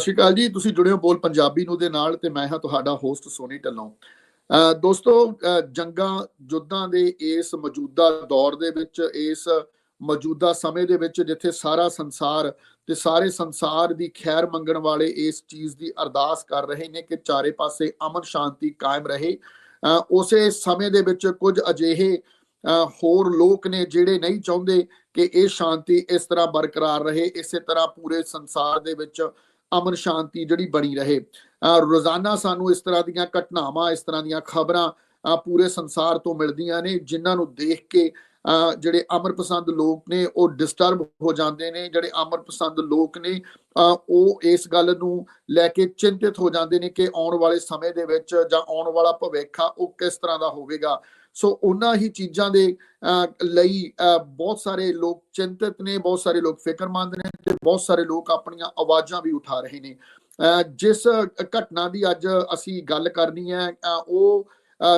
ਸਤਿ ਸ਼੍ਰੀ ਅਕਾਲ ਜੀ। ਤੁਸੀਂ ਜੁੜੇ ਹੋ ਬੋਲ ਪੰਜਾਬੀ ਨੂੰ ਦੇ ਨਾਲ ਤੇ ਮੈਂ ਹਾਂ ਤੁਹਾਡਾ ਹੋਸਟ ਸੋਨੀ ਢੱਲੋਂ। ਅਹ ਦੋਸਤੋ ਜੰਗਾਂ ਯੁੱਧਾਂ ਦੇ ਇਸ ਮੌਜੂਦਾ ਦੌਰ ਦੇ ਵਿੱਚ, ਇਸ ਮੌਜੂਦਾ ਸਮੇਂ ਦੇ ਵਿੱਚ ਜਿੱਥੇ ਸਾਰਾ ਸੰਸਾਰ ਤੇ ਸਾਰੇ ਸੰਸਾਰ ਦੀ ਖੈਰ ਮੰਗਣ ਵਾਲੇ ਇਸ ਚੀਜ਼ ਦੀ ਅਰਦਾਸ ਕਰ ਰਹੇ ਨੇ ਕਿ ਚਾਰੇ ਪਾਸੇ ਅਮਨ ਸ਼ਾਂਤੀ ਕਾਇਮ ਰਹੇ। ਅਹ ਉਸੇ ਸਮੇਂ ਦੇ ਵਿੱਚ ਕੁਝ ਅਜਿਹੇ, ਅਹ ਹੋਰ ਲੋਕ ਨੇ ਜਿਹੜੇ ਨਹੀਂ ਚਾਹੁੰਦੇ ਕਿ ਇਹ ਸ਼ਾਂਤੀ ਇਸ ਤਰ੍ਹਾਂ ਬਰਕਰਾਰ ਰਹੇ, ਇਸੇ ਤਰ੍ਹਾਂ ਪੂਰੇ ਸੰਸਾਰ ਦੇ ਵਿੱਚ ਅਮਨ ਸ਼ਾਂਤੀ ਜਿਹੜੀ ਬਣੀ ਰਹੇ। ਅਹ ਰੋਜ਼ਾਨਾ ਸਾਨੂੰ ਇਸ ਤਰ੍ਹਾਂ ਦੀਆਂ ਘਟਨਾਵਾਂ, ਇਸ ਤਰ੍ਹਾਂ ਦੀਆਂ ਖਬਰਾਂ ਪੂਰੇ ਸੰਸਾਰ ਤੋਂ ਮਿਲਦੀਆਂ ਨੇ, ਜਿਨ੍ਹਾਂ ਨੂੰ ਦੇਖ ਕੇ, ਅਹ ਜਿਹੜੇ ਅਮਰ ਪਸੰਦ ਲੋਕ ਨੇ, ਉਹ ਡਿਸਟਰਬ ਹੋ ਜਾਂਦੇ ਨੇ। ਜਿਹੜੇ ਅਮਰ ਪਸੰਦ ਲੋਕ ਨੇ, ਅਹ ਉਹ ਇਸ ਗੱਲ ਨੂੰ ਲੈ ਕੇ ਚਿੰਤਿਤ ਹੋ ਜਾਂਦੇ ਨੇ ਕਿ ਆਉਣ ਵਾਲੇ ਸਮੇਂ ਦੇ ਵਿੱਚ ਜਾਂ ਆਉਣ ਵਾਲਾ ਭਵਿੱਖ ਆ, ਉਹ ਕਿਸ ਤਰ੍ਹਾਂ ਦਾ ਹੋਵੇਗਾ। ਸੋ ਉਹਨਾਂ ਹੀ ਚੀਜ਼ਾਂ ਦੇ ਅਹ ਲਈ ਅਹ ਬਹੁਤ ਸਾਰੇ ਲੋਕ ਚਿੰਤਿਤ ਨੇ, ਬਹੁਤ ਸਾਰੇ ਲੋਕ ਫਿਕਰਮੰਦ ਨੇ ਤੇ ਬਹੁਤ ਸਾਰੇ ਲੋਕ ਆਪਣੀਆਂ ਆਵਾਜ਼ਾਂ ਵੀ ਉਠਾ ਰਹੇ ਨੇ। ਜਿਸ ਘਟਨਾ ਦੀ ਅੱਜ ਅਸੀਂ ਗੱਲ ਕਰਨੀ ਹੈ ਉਹ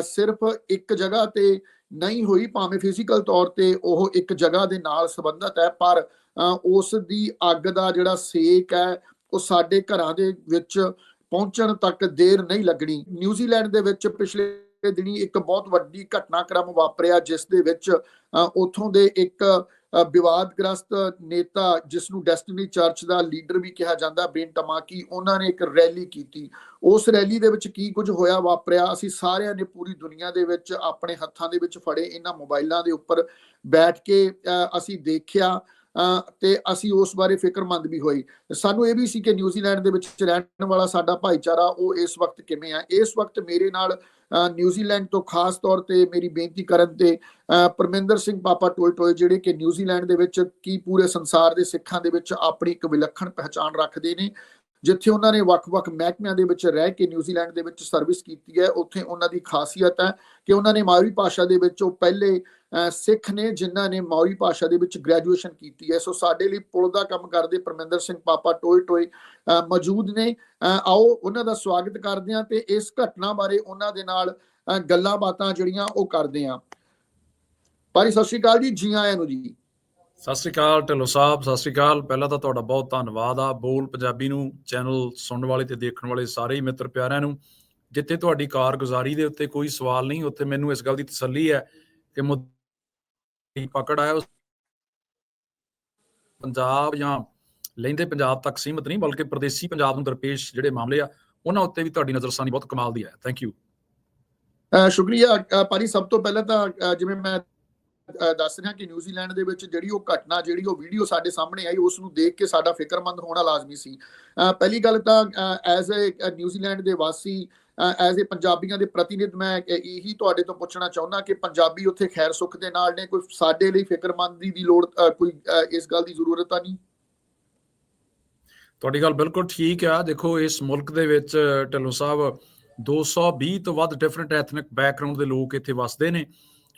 ਸਿਰਫ ਇੱਕ ਜਗ੍ਹਾ ਤੇ ਨਹੀਂ ਹੋਈ, ਭਾਵੇਂ ਫਿਜ਼ੀਕਲ ਤੌਰ ਤੇ ਉਹ ਇੱਕ ਜਗ੍ਹਾ ਦੇ ਨਾਲ ਸੰਬੰਧਿਤ ਹੈ, ਪਰ ਅਹ ਉਸ ਦੀ ਅੱਗ ਦਾ ਜਿਹੜਾ ਸੇਕ ਹੈ, ਉਹ ਸਾਡੇ ਘਰਾਂ ਦੇ ਵਿੱਚ ਪਹੁੰਚਣ ਤੱਕ ਦੇਰ ਨਹੀਂ ਲੱਗਣੀ। ਨਿਊਜ਼ੀਲੈਂਡ ਦੇ ਵਿੱਚ ਪਿਛਲੇ ਦਿਨੀ ਇੱਕ ਬਹੁਤ ਵੱਡੀ ਘਟਨਾਕ੍ਰਮ ਵਾਪਰਿਆ, ਜਿਸ ਦੇ ਵਿੱਚ, ਅਹ, ਉੱਥੋਂ ਦੇ ਇੱਕ, ਅਹ, ਵਿਵਾਦਗ੍ਰਸਤ ਨੇਤਾ ਜਿਸ ਨੂੰ ਡੈਸਟੀਨੀ ਚਰਚ ਦਾ ਲੀਡਰ ਵੀ ਕਿਹਾ ਜਾਂਦਾ, ਬੇਨ ਟਮਾਕੀ ਉਹਨਾਂ ਨੇ ਇੱਕ ਰੈਲੀ ਕੀਤੀ। ਉਸ ਰੈਲੀ ਦੇ ਵਿੱਚ ਕੀ ਕੁਝ ਹੋਇਆ, ਵਾਪਰਿਆ, ਅਸੀਂ ਸਾਰਿਆਂ ਨੇ ਪੂਰੀ ਦੁਨੀਆ ਦੇ ਵਿੱਚ ਆਪਣੇ ਹੱਥਾਂ ਦੇ ਵਿੱਚ ਫੜੇ, ਇਹਨਾਂ ਮੋਬਾਈਲਾਂ ਦੇ ਉੱਪਰ ਬੈਠ ਕੇ, ਅਹ, ਅਸੀਂ ਦੇਖਿਆ, ਅਹ, ਤੇ ਅਸੀਂ ਉਸ ਬਾਰੇ ਫਿਕਰਮੰਦ ਵੀ ਹੋਈ ਸਾਨੂੰ ਇਹ ਵੀ ਸੀ ਕਿ ਨਿਊਜ਼ੀਲੈਂਡ ਦੇ ਵਿੱਚ ਰਹਿਣ ਵਾਲਾ ਸਾਡਾ ਭਾਈਚਾਰਾ, ਉਹ ਇਸ ਵਕਤ ਕਿਵੇਂ ਆ? ਇਸ ਵਕਤ ਮੇਰੇ ਨਾਲ ਨਿਊਜ਼ੀਲੈਂਡ ਤੋਂ ਖਾਸ ਤੌਰ ਤੇ ਮੇਰੀ ਬੇਨਤੀ ਕਰਨ ਤੇ ਅਹ ਪਰਮਿੰਦਰ ਸਿੰਘ ਪਾਪਾ ਟੋਏ ਟੋਏ ਜਿਹੜੇ ਕਿ ਨਿਊਜ਼ੀਲੈਂਡ ਦੇ ਵਿੱਚ ਕੀ ਪੂਰੇ ਸੰਸਾਰ ਦੇ ਸਿੱਖਾਂ ਦੇ ਵਿੱਚ ਆਪਣੀ ਇੱਕ ਵਿਲੱਖਣ ਪਹਿਚਾਣ ਰੱਖਦੇ ਨੇ, ਜਿੱਥੇ ਉਹਨਾਂ ਨੇ ਵੱਖ-ਵੱਖ ਮਹਿਕਮਿਆਂ ਦੇ ਵਿੱਚ ਰਹਿ ਕੇ ਨਿਊਜ਼ੀਲੈਂਡ ਦੇ ਵਿੱਚ ਸਰਵਿਸ ਕੀਤੀ ਹੈ, ਉੱਥੇ ਉਹਨਾਂ ਦੀ ਖਾਸੀਅਤ ਹੈ ਕਿ ਉਹਨਾਂ ਨੇ ਮਾਓਰੀ ਭਾਸ਼ਾ ਦੇ ਵਿੱਚ ਉਹ ਪਹਿਲੇ ਸਿੱਖ ਨੇ ਜਿਨ੍ਹਾਂ ਨੇ ਮਾਓਰੀ ਭਾਸ਼ਾ ਦੇ ਵਿੱਚ ਗ੍ਰੈਜੂਏਸ਼ਨ ਕੀਤੀ ਹੈ, ਸੋ ਸਾਡੇ ਲਈ ਪੁਲ ਦਾ ਕੰਮ ਕਰਦੇ ਪਰਮਿੰਦਰ ਸਿੰਘ ਪਾਪਾ ਟੋਏ ਟੋਏ, ਅਹ ਮੌਜੂਦ ਨੇ। ਅਹ ਆਓ ਉਹਨਾਂ ਦਾ ਸਵਾਗਤ ਕਰਦੇ ਹਾਂ ਤੇ ਇਸ ਘਟਨਾ ਬਾਰੇ ਉਹਨਾਂ ਦੇ ਨਾਲ ਗੱਲਾਂ ਬਾਤਾਂ ਜਿਹੜੀਆਂ ਉਹ ਕਰਦੇ ਹਾਂ। ਭਾਈ ਸਤਿ ਸ਼੍ਰੀ ਅਕਾਲ ਜੀ। ਜੀ ਆਇਆਂ ਨੂੰ ਜੀ। ਸਤਿ ਸ੍ਰੀ ਅਕਾਲ ਢਿੱਲੋਂ ਸਾਹਿਬ, ਸਤਿ ਸ੍ਰੀ ਅਕਾਲ। ਪਹਿਲਾਂ ਤਾਂ ਤੁਹਾਡਾ ਬਹੁਤ ਧੰਨਵਾਦ ਆ। ਬੋਲ ਪੰਜਾਬੀ ਨੂੰ, ਚੈਨਲ ਸੁਣਨ ਵਾਲੇ ਤੇ ਦੇਖਣ ਵਾਲੇ ਸਾਰੇ ਹੀ ਮਿੱਤਰ ਪਿਆਰਿਆਂ ਨੂੰ। ਜਿੱਥੇ ਤੁਹਾਡੀ ਕਾਰਗੁਜ਼ਾਰੀ ਦੇ ਉੱਤੇ ਕੋਈ ਸਵਾਲ ਨਹੀਂ, ਉੱਥੇ ਮੈਨੂੰ ਇਸ ਗੱਲ ਦੀ ਤਸੱਲੀ ਹੈ ਕਿ ਮੁੱਦੀ ਪਕੜ ਆਇਆ ਉਸ ਪੰਜਾਬ ਜਾਂ ਲੈਂਦੇ ਪੰਜਾਬ ਤੱਕ ਸੀਮਤ ਨਹੀਂ, ਬਲਕਿ ਪ੍ਰਦੇਸੀ ਪੰਜਾਬ ਨੂੰ ਦਰਪੇਸ਼ ਜਿਹੜੇ ਮਾਮਲੇ ਆ, ਉਹਨਾਂ ਉੱਤੇ ਵੀ ਤੁਹਾਡੀ ਨਜ਼ਰਸਾਨੀ ਬਹੁਤ ਕਮਾਲ ਦੀ ਹੈ ਥੈਂਕ ਯੂ ਸ਼ੁਕਰੀਆ। ਅਹ ਭਾਜੀ, ਸਭ ਤੋਂ ਪਹਿਲਾਂ ਤਾਂ ਜਿਵੇਂ ਮੈਂ ਦੱਸ ਰਿਹਾ ਕਿ ਨਿਊਜ਼ੀਲੈਂਡ ਦੇ ਵਿੱਚ ਜਿਹੜੀ ਉਹ ਘਟਨਾ, ਜਿਹੜੀ ਉਹ ਵੀਡੀਓ ਸਾਡੇ ਸਾਹਮਣੇ ਆਈ, ਉਸ ਨੂੰ ਦੇਖ ਕੇ ਸਾਡਾ ਫਿਕਰਮੰਦ ਹੋਣਾ ਲਾਜ਼ਮੀ ਸੀ। ਅਹ ਪਹਿਲੀ ਗੱਲ ਤਾਂ ਐਜ਼ ਅ ਨਿਊਜ਼ੀਲੈਂਡ ਦੇ ਵਾਸੀ ਐਜ਼ ਅ ਪੰਜਾਬੀਆਂ ਦੇ ਪ੍ਰਤੀਨਿਧ ਮੈਂ ਇਹ- ਤੁਹਾਡੇ ਤੋਂ ਪੁੱਛਣਾ ਚਾਹੁੰਦਾ ਕਿ ਪੰਜਾਬੀ ਉੱਥੇ ਖੈਰ ਸੁੱਖ ਦੇ ਨਾਲ ਨੇ? ਕੋਈ ਸਾਡੇ ਲਈ ਫਿਕਰਮੰਦੀ ਦੀ ਲੋੜ ਕੋਈ ਇਸ ਗੱਲ ਦੀ ਜ਼ਰੂਰਤ ਤਾਂ ਨਹੀਂ? ਤੁਹਾਡੀ ਗੱਲ ਬਿਲਕੁਲ ਠੀਕ ਆ। ਦੇਖੋ ਇਸ ਮੁਲਕ ਦੇ ਵਿੱਚ ਢਿੱਲੋਂ ਸਾਹਿਬ 220 ਤੋਂ ਵੱਧ ਡਿਫਰੈਂਟ ਐਥਨਿਕ ਬੈਕਗ੍ਰਾਉਂਡ ਦੇ ਲੋਕ ਇੱਥੇ ਵਸਦੇ ਨੇ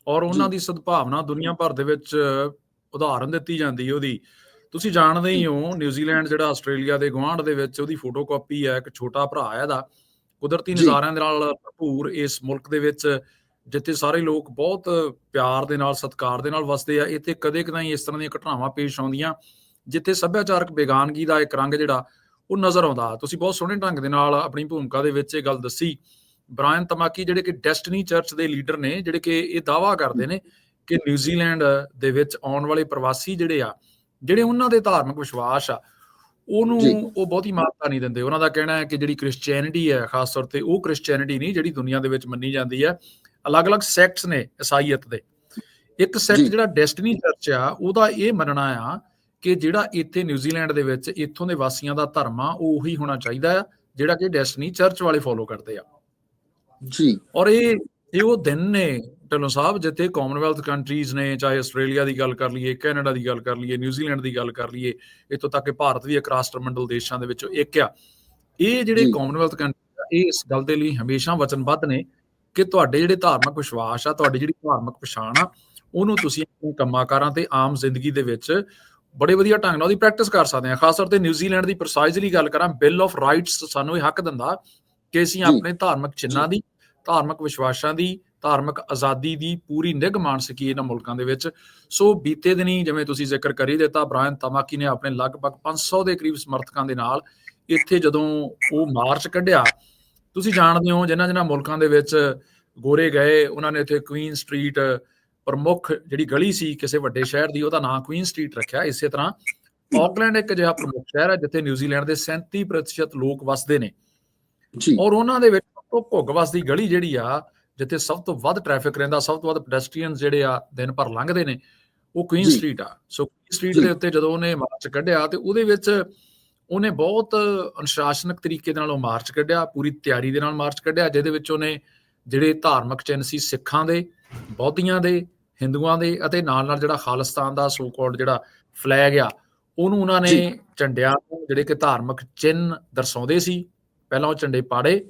ਔਰ ਉਹਨਾਂ। ਦੀ ਸਦਭਾਵਨਾ ਦੁਨੀਆ ਭਰ ਦੇ ਵਿੱਚ ਉਦਾਹਰਨ ਦਿੱਤੀ ਜਾਂਦੀ ਹੈ ਉਹਦੀ। ਤੁਸੀਂ ਜਾਣਦੇ ਹੀ ਹੋ ਨਿਊਜ਼ੀਲੈਂਡ ਜਿਹੜਾ ਆਸਟ੍ਰੇਲੀਆ ਦੇ ਗੁਆਂਢ ਦੇ ਵਿੱਚ ਉਹਦੀ ਫੋਟੋਕਾਪੀ ਹੈ ਇੱਕ ਛੋਟਾ ਭਰਾ ਹੈ ਦਾ ਕੁਦਰਤੀ। ਨਜ਼ਾਰਿਆਂ ਦੇ ਨਾਲ ਭਰਪੂਰ ਇਸ ਮੁਲਕ ਦੇ ਵਿੱਚ ਜਿੱਥੇ ਸਾਰੇ ਲੋਕ ਬਹੁਤ ਪਿਆਰ ਦੇ ਨਾਲ ਸਤਿਕਾਰ ਦੇ ਨਾਲ ਵਸਦੇ ਆ ਇੱਥੇ ਕਦੇ ਕਦਾਈ ਇਸ ਤਰ੍ਹਾਂ ਦੀਆਂ ਘਟਨਾਵਾਂ ਪੇਸ਼ ਆਉਂਦੀਆਂ ਜਿੱਥੇ ਸੱਭਿਆਚਾਰਕ ਬੇਗਾਨਗੀ ਦਾ ਇੱਕ ਰੰਗ ਜਿਹੜਾ ਉਹ ਨਜ਼ਰ ਆਉਂਦਾ ਤੁਸੀਂ ਬਹੁਤ ਸੋਹਣੇ ਢੰਗ ਦੇ ਨਾਲ ਆਪਣੀ ਭੂਮਿਕਾ ਦੇ ਵਿੱਚ ਇਹ ਗੱਲ ਦੱਸੀ ਬ੍ਰਾਇਨ ਤਮਾਕੀ ਜਿਹੜੇ ਕਿ ਡੈਸਟਨੀ ਚਰਚ ਦੇ ਲੀਡਰ ਨੇ ਜਿਹੜੇ ਕਿ ਇਹ ਦਾਵਾ ਕਰਦੇ ਨੇ ਕਿ ਨਿਊਜ਼ੀਲੈਂਡ ਦੇ ਵਿੱਚ ਆਉਣ ਵਾਲੇ ਪ੍ਰਵਾਸੀ ਜਿਹੜੇ ਆ ਜਿਹੜੇ ਉਹਨਾਂ ਦੇ ਧਾਰਮਿਕ ਵਿਸ਼ਵਾਸ ਆ ਉਹਨੂੰ। ਉਹ ਬਹੁਤੀ ਮਾਨਤਾ ਨਹੀਂ ਦਿੰਦੇ। ਉਹਨਾਂ ਦਾ ਕਹਿਣਾ ਹੈ ਕਿ ਜਿਹੜੀ ਕ੍ਰਿਸਚੀਅਨਿਟੀ ਹੈ ਖਾਸ ਤੌਰ ਤੇ ਉਹ ਕ੍ਰਿਸਚੀਅਨਿਟੀ ਨਹੀਂ ਜਿਹੜੀ ਦੁਨੀਆ ਦੇ ਵਿੱਚ ਮੰਨੀ ਜਾਂਦੀ ਹੈ। ਅਲੱਗ-ਅਲੱਗ ਸੈਕਟਸ ਨੇ ਈਸਾਈਅਤ ਦੇ। ਇੱਕ ਸੈਕਟ। ਜਿਹੜਾ ਡੈਸਟਨੀ ਚਰਚ ਆ ਉਹਦਾ ਇਹ ਮੰਨਣਾ ਆ ਕਿ ਜਿਹੜਾ ਇੱਥੇ ਨਿਊਜ਼ੀਲੈਂਡ ਦੇ ਵਿੱਚ ਇੱਥੋਂ ਦੇ ਵਾਸੀਆਂ ਦਾ ਧਰਮ ਆ ਉਹ ਉਹੀ ਹੋਣਾ ਚਾਹੀਦਾ ਆ ਜਿਹੜਾ ਕਿ ਡੈਸਟਨੀ ਚਰਚ ਵਾਲੇ ਫੋਲੋ ਕਰਦੇ ਆ। ਜੀ। ਔਰ ਇਹ ਇਹ ਉਹ ਦਿਨ ਨੇ ਢਿੱਲੋਂ ਸਾਹਿਬ ਜਿੱਥੇ ਕਾਮਨਵੈਲਥ ਕੰਟਰੀਜ਼ ਨੇ ਚਾਹੇ ਆਸਟ੍ਰੇਲੀਆ ਦੀ ਗੱਲ ਕਰ ਲਈਏ ਕੈਨੇਡਾ ਦੀ ਗੱਲ ਕਰ ਲਈਏ ਨਿਊਜ਼ੀਲੈਂਡ ਦੀ ਗੱਲ ਕਰ ਲਈਏ ਇੱਥੋਂ ਤੱਕ ਕਿ ਭਾਰਤ ਵੀ ਇੱਕ ਰਾਸ਼ਟਰਮੰਡਲ ਦੇਸ਼ਾਂ ਦੇ ਵਿੱਚੋਂ ਇੱਕ ਆ ਇਹ ਜਿਹੜੇ। ਕਾਮਨਵੈਲਥ ਕੰਟਰੀ ਇਹ ਇਸ ਗੱਲ ਦੇ ਲਈ ਹਮੇਸ਼ਾ ਵਚਨਬੱਧ ਨੇ ਕਿ ਤੁਹਾਡੇ ਜਿਹੜੇ ਧਾਰਮਿਕ ਵਿਸ਼ਵਾਸ ਆ ਤੁਹਾਡੀ ਜਿਹੜੀ ਧਾਰਮਿਕ ਪਛਾਣ ਆ ਉਹਨੂੰ ਤੁਸੀਂ ਆਪਣੇ ਕੰਮਾਂਕਾਰਾਂ ਤੇ ਆਮ ਜ਼ਿੰਦਗੀ ਦੇ ਵਿੱਚ ਬੜੇ ਵਧੀਆ ਢੰਗ ਨਾਲ ਉਹਦੀ ਪ੍ਰੈਕਟਿਸ ਕਰ ਸਕਦੇ ਆ ਖਾਸ ਤੌਰ ਤੇ ਨਿਊਜ਼ੀਲੈਂਡ ਦੀ ਪ੍ਰਸਾਈਜ਼ਲੀ ਗੱਲ ਕਰਾਂ ਬਿੱਲ ਆਫ ਰਾਈਟਸ ਸਾਨੂੰ ਇਹ ਹੱਕ ਦਿੰਦਾ ਕਿ ਅਸੀਂ। ਆਪਣੇ ਧਾਰਮਿਕ ਚਿੰਨ੍ਹਾਂ ਦੀ ਧਾਰਮਿਕ ਵਿਸ਼ਵਾਸਾਂ ਦੀ ਧਾਰਮਿਕ ਆਜ਼ਾਦੀ ਦੀ ਪੂਰੀ ਨਿਗ ਮਾਣ ਸਕੀਏ ਇਹਨਾਂ ਮੁਲਕਾਂ ਦੇ ਵਿੱਚ। ਸੋ ਬੀਤੇ ਦਿਨੀ ਜਿਵੇਂ ਤੁਸੀਂ ਜ਼ਿਕਰ ਕਰੀ ਦਿੱਤਾ ਬ੍ਰਾਇਨ ਤਮਾਕੀ ਨੇ ਆਪਣੇ ਲਗਭਗ 500 ਦੇ ਕਰੀਬ ਸਮਰਥਕਾਂ ਦੇ ਨਾਲ ਇੱਥੇ ਜਦੋਂ ਉਹ ਮਾਰਚ ਕੱਢਿਆ ਤੁਸੀਂ ਜਾਣਦੇ ਹੋ ਜਿਨ੍ਹਾਂ ਜਿਨ੍ਹਾਂ ਮੁਲਕਾਂ ਦੇ ਵਿੱਚ ਗੋਰੇ ਗਏ ਉਹਨਾਂ ਨੇ ਇੱਥੇ ਕੁਈਨ ਸਟਰੀਟ ਪ੍ਰਮੁੱਖ ਜਿਹੜੀ ਗਲੀ ਸੀ ਕਿਸੇ ਵੱਡੇ ਸ਼ਹਿਰ ਦੀ ਉਹਦਾ ਨਾਂ ਕੁਈਨ ਸਟਰੀਟ ਰੱਖਿਆ। ਇਸੇ ਤਰ੍ਹਾਂ ਆਕਲੈਂਡ ਇੱਕ ਅਜਿਹਾ ਪ੍ਰਮੁੱਖ ਸ਼ਹਿਰ ਹੈ ਜਿੱਥੇ ਨਿਊਜ਼ੀਲੈਂਡ ਦੇ 37% ਲੋਕ ਵਸਦੇ ਨੇ। ਜੀ। ਔਰ ਉਹਨਾਂ ਦੇ ਵਿੱਚ ਸਭ ਤੋਂ ਭੁੱਗ ਵਸਦੀ ਗਲੀ ਜਿਹੜੀ ਆ ਜਿੱਥੇ ਸਭ ਤੋਂ ਵੱਧ ਟ੍ਰੈਫਿਕ ਰਹਿੰਦਾ ਸਭ ਤੋਂ ਵੱਧ ਪੈਡਸਟਰੀਅਨਸ ਜਿਹੜੇ ਆ ਦਿਨ ਭਰ ਲੰਘਦੇ ਨੇ ਉਹ ਕੁਈਨ। ਸਟਰੀਟ ਆ ਸੋ ਕੁਈਨ ਸਟਰੀਟ। ਦੇ ਉੱਤੇ ਜਦੋਂ ਉਹਨੇ ਮਾਰਚ ਕੱਢਿਆ ਤੇ ਉਹਦੇ ਵਿੱਚ ਉਹਨੇ ਬਹੁਤ ਅਨੁਸ਼ਾਸਨਕ ਤਰੀਕੇ ਦੇ ਨਾਲ ਉਹ ਮਾਰਚ ਕੱਢਿਆ ਪੂਰੀ ਤਿਆਰੀ ਦੇ ਨਾਲ ਮਾਰਚ ਕੱਢਿਆ ਜਿਹਦੇ ਵਿੱਚ ਉਹਨੇ ਜਿਹੜੇ ਧਾਰਮਿਕ ਚਿੰਨ੍ਹ ਸੀ ਸਿੱਖਾਂ ਦੇ ਬੌਧੀਆਂ ਦੇ ਹਿੰਦੂਆਂ ਦੇ ਅਤੇ ਨਾਲ ਨਾਲ ਜਿਹੜਾ ਖਾਲਿਸਤਾਨ ਦਾ ਸੋ ਕਾਲਡ ਜਿਹੜਾ ਫਲੈਗ ਆ ਉਹਨੂੰ ਉਹਨਾਂ ਨੇ। ਝੰਡਿਆਂ ਨੂੰ ਜਿਹੜੇ ਕਿ ਧਾਰਮਿਕ ਚਿੰਨ੍ਹ ਦਰਸਾਉਂਦੇ ਸੀ ਪਹਿਲਾਂ ਉਹ ਝੰਡੇ ਪਾੜੇ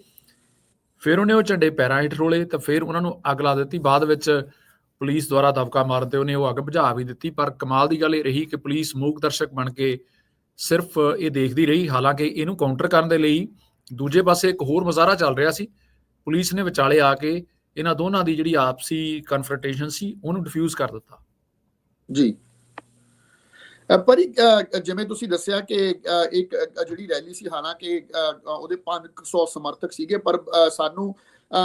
ਫਿਰ ਉਹਨੇ ਉਹ ਝੰਡੇ ਪੈਰਾਂ ਹੇਠ ਰੋਲੇ ਤਾਂ ਫਿਰ ਉਹਨਾਂ ਨੂੰ ਅੱਗ ਲਾ ਦਿੱਤੀ। ਬਾਅਦ ਵਿੱਚ ਪੁਲਿਸ ਦੁਆਰਾ ਦਬਕਾ ਮਾਰਨ ਤੇ ਉਹਨੇ ਉਹ ਅੱਗ ਬੁਝਾ ਵੀ ਦਿੱਤੀ। ਪਰ ਕਮਾਲ ਦੀ ਗੱਲ ਇਹ ਰਹੀ ਕਿ ਪੁਲਿਸ ਮੂਕ ਦਰਸ਼ਕ ਬਣ ਕੇ ਸਿਰਫ ਇਹ ਦੇਖਦੀ ਰਹੀ। ਹਾਲਾਂਕਿ ਇਹਨੂੰ ਕਾਊਂਟਰ ਕਰਨ ਦੇ ਲਈ ਦੂਜੇ ਪਾਸੇ ਇੱਕ ਹੋਰ ਮਜ਼ਾਰਾ ਚੱਲ ਰਿਹਾ ਸੀ। ਪੁਲਿਸ ਨੇ ਵਿਚਾਲੇ ਆ ਕੇ ਇਹਨਾਂ ਦੋਨਾਂ ਦੀ ਜਿਹੜੀ ਆਪਸੀ ਕਨਫਰੰਟੇਸ਼ਨ ਸੀ, ਉਹਨੂੰ ਡਿਫਿਊਜ਼ ਕਰ ਦਿੱਤਾ। ਜੀ। ਪਰ ਜਿਵੇਂ ਤੁਸੀਂ ਦੱਸਿਆ ਕਿ ਇੱਕ ਜਿਹੜੀ ਰੈਲੀ ਸੀ, ਹਾਲਾਂਕਿ ਉਹਦੇ 500 ਸਮਰਥਕ ਸੀਗੇ, ਪਰ ਸਾਨੂੰ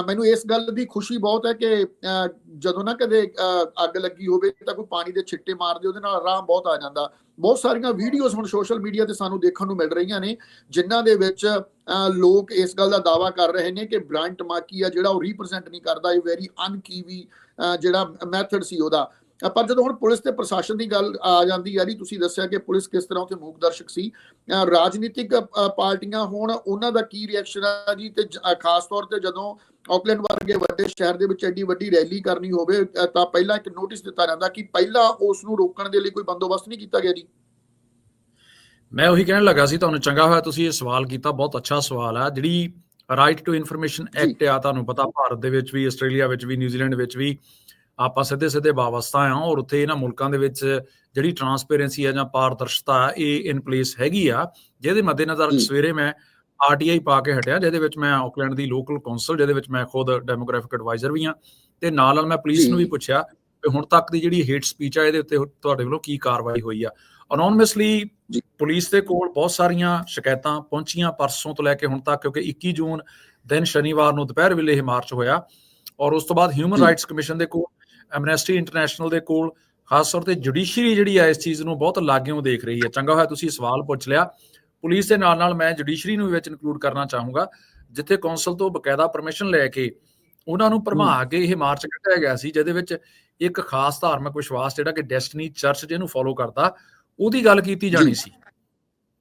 ਮੈਨੂੰ ਇਸ ਗੱਲ ਦੀ ਖੁਸ਼ੀ ਬਹੁਤ ਹੈ ਕਿ ਜਦੋਂ ਨਾ ਕਦੇ ਅੱਗ ਲੱਗੀ ਹੋਵੇ ਤਾਂ ਕੋਈ ਪਾਣੀ ਦੇ ਛਿੱਟੇ ਮਾਰਦੇ ਉਹਦੇ ਨਾਲ ਆਰਾਮ ਬਹੁਤ ਆ ਜਾਂਦਾ। ਬਹੁਤ ਸਾਰੀਆਂ ਵੀਡੀਓਜ਼ ਹੁਣ ਸੋਸ਼ਲ ਮੀਡੀਆ ਤੇ ਸਾਨੂੰ ਦੇਖਣ ਨੂੰ ਮਿਲ ਰਹੀਆਂ ਨੇ, ਜਿਨ੍ਹਾਂ ਦੇ ਵਿੱਚ ਲੋਕ ਇਸ ਗੱਲ ਦਾ ਦਾਵਾ ਕਰ ਰਹੇ ਨੇ ਕਿ ਬ੍ਰਾਂਡ ਟਮਾਕੀ ਆ ਜਿਹੜਾ ਉਹ ਰਿਪਰੈਜ਼ੈਂਟ ਨਹੀਂ ਕਰਦਾ, ਇਹ ਵੈਰੀ ਅਨਕੀਵੀ ਜਿਹੜਾ ਮੈਥਡ ਸੀ ਉਹਦਾ। ਪਰ ਜਦੋਂ ਹੁਣ ਪੁਲਿਸ ਤੇ ਪ੍ਰਸ਼ਾਸਨ ਦੀ ਗੱਲ ਆ ਜਾਂਦੀ ਜੀ ਤੁਸੀਂ ਦੱਸਿਆ ਕਿ ਪੁਲਿਸ ਕਿਸ ਤਰ੍ਹਾਂ ਉੱਥੇ ਮੂਕ ਦਰਸ਼ਕ ਸੀ। ਰਾਜਨੀਤਿਕ ਪਾਰਟੀਆਂ ਹੋਣ ਉਹਨਾਂ ਦਾ ਕੀ ਰਿਐਕਸ਼ਨ ਆ ਜੀ? ਤੇ ਖਾਸ ਤੌਰ ਤੇ ਜਦੋਂ ਆਕਲੈਂਡ ਵਰਗੇ ਵੱਡੇ ਸ਼ਹਿਰ ਦੇ ਵਿੱਚ ਐਡੀ ਵੱਡੀ ਰੈਲੀ ਕਰਨੀ ਹੋਵੇ ਤਾਂ ਪਹਿਲਾਂ ਇੱਕ ਨੋਟਿਸ ਦਿੱਤਾ ਜਾਂਦਾ ਕਿ ਪਹਿਲਾਂ ਉਸ ਨੂੰ ਰੋਕਣ ਦੇ ਲਈ ਕੋਈ ਬੰਦੋਬਸਤ ਨਹੀਂ ਕੀਤਾ ਗਿਆ ਜੀ। ਮੈਂ ਉਹੀ ਕਹਿਣ ਲੱਗਾ ਸੀ ਤੁਹਾਨੂੰ ਚੰਗਾ ਹੋਇਆ ਤੁਸੀਂ ਇਹ ਸਵਾਲ ਕੀਤਾ ਬਹੁਤ ਅੱਛਾ ਸਵਾਲ ਆ। ਜਿਹੜੀ ਰਾਈਟ ਟੂ ਇਨਫੋਰਮੇਸ਼ਨ ਐਕਟ ਆ ਤੁਹਾਨੂੰ ਪਤਾ ਭਾਰਤ ਦੇ ਵਿੱਚ ਵੀ ਆਸਟ੍ਰੇਲੀਆ ਵਿੱਚ ਵੀ ਨਿਊਜ਼ੀਲੈਂਡ ਵਿੱਚ ਵੀ ਆਪਾਂ ਸਿੱਧੇ ਸਿੱਧੇ ਵਾਬਸਤਾ ਆ ਔਰ ਉੱਥੇ ਇਹਨਾਂ ਮੁਲਕਾਂ ਦੇ ਵਿੱਚ ਜਿਹੜੀ ਟਰਾਂਸਪੇਰੈਂਸੀ ਆ ਜਾਂ ਪਾਰਦਰਸ਼ਤਾ ਇਹ ਇਨ ਪਲੇਸ ਹੈਗੀ ਆ ਜਿਹਦੇ ਮੱਦੇਨਜ਼ਰ। ਸਵੇਰੇ ਮੈਂ ਆਰਟੀਆਈ ਪਾ ਕੇ ਹਟਿਆ ਜਿਹਦੇ ਵਿੱਚ ਮੈਂ ਆਕਲੈਂਡ ਦੀ ਲੋਕਲ ਕੌਂਸਲ ਜਿਹਦੇ ਵਿੱਚ ਮੈਂ ਖੁਦ ਡੈਮੋਗ੍ਰਾਫਿਕ ਐਡਵਾਈਜ਼ਰ ਵੀ ਆ ਤੇ ਨਾਲ ਨਾਲ ਮੈਂ ਪੁਲਿਸ। ਨੂੰ ਵੀ ਪੁੱਛਿਆ ਕਿ ਹੁਣ ਤੱਕ ਦੀ ਜਿਹੜੀ ਹੇਟ ਸਪੀਚ ਆ ਇਹਦੇ ਉੱਤੇ ਤੁਹਾਡੇ ਵੱਲੋਂ ਕੀ ਕਾਰਵਾਈ ਹੋਈ ਆ ਅਨੋਨਿਮਸਲੀ। ਪੁਲਿਸ ਦੇ ਕੋਲ ਬਹੁਤ ਸਾਰੀਆਂ ਸ਼ਿਕਾਇਤਾਂ ਪਹੁੰਚੀਆਂ ਪਰਸੋਂ ਤੋਂ ਲੈ ਕੇ ਹੁਣ ਤੱਕ ਕਿਉਂਕਿ 21 ਜੂਨ ਦਿਨ ਸ਼ਨੀਵਾਰ ਨੂੰ ਦੁਪਹਿਰ ਵੇਲੇ ਇਹ ਮਾਰਚ ਹੋਇਆ ਔਰ ਉਸ ਤੋਂ ਬਾਅਦ ਹਿਊਮਨ। ਰਾਈਟਸ ਕਮਿਸ਼ਨ ਦੇ ਕੋਲ ਐਮਨੈਸਟੀ ਇੰਟਰਨੈਸ਼ਨਲ ਦੇ ਕੋਲ ਖਾਸ ਤੌਰ ਤੇ ਜੁਡੀਸ਼ਰੀ ਜਿਹੜੀ ਆ ਇਸ ਚੀਜ਼ ਨੂੰ ਬਹੁਤ ਲਾਗਿਓਂ ਦੇਖ ਰਹੀ ਹੈ। ਚੰਗਾ ਹੋਇਆ ਤੁਸੀਂ ਸਵਾਲ ਪੁੱਛ ਲਿਆ। ਪੁਲਿਸ ਦੇ ਨਾਲ ਨਾਲ ਮੈਂ ਜੁਡੀਸ਼ਰੀ ਨੂੰ ਵੀ ਵਿੱਚ ਇਨਕਲੂਡ ਕਰਨਾ ਚਾਹੂੰਗਾ ਜਿੱਥੇ ਕੌਂਸਲ ਤੋਂ ਬਕਾਇਦਾ ਪਰਮਿਸ਼ਨ ਲੈ ਕੇ ਉਹਨਾਂ ਨੂੰ ਭਰਮਾ ਕੇ ਇਹ ਮਾਰਚ ਕੱਢਿਆ ਗਿਆ ਸੀ ਜਿਹਦੇ ਵਿੱਚ ਇੱਕ ਖਾਸ ਧਾਰਮਿਕ ਵਿਸ਼ਵਾਸ ਜਿਹੜਾ ਕਿ ਡੈਸਟਨੀ ਚਰਚ ਜਿਹਨੂੰ ਫੋਲੋ ਕਰਦਾ ਉਹਦੀ ਗੱਲ ਕੀਤੀ ਜਾਣੀ। ਸੀ।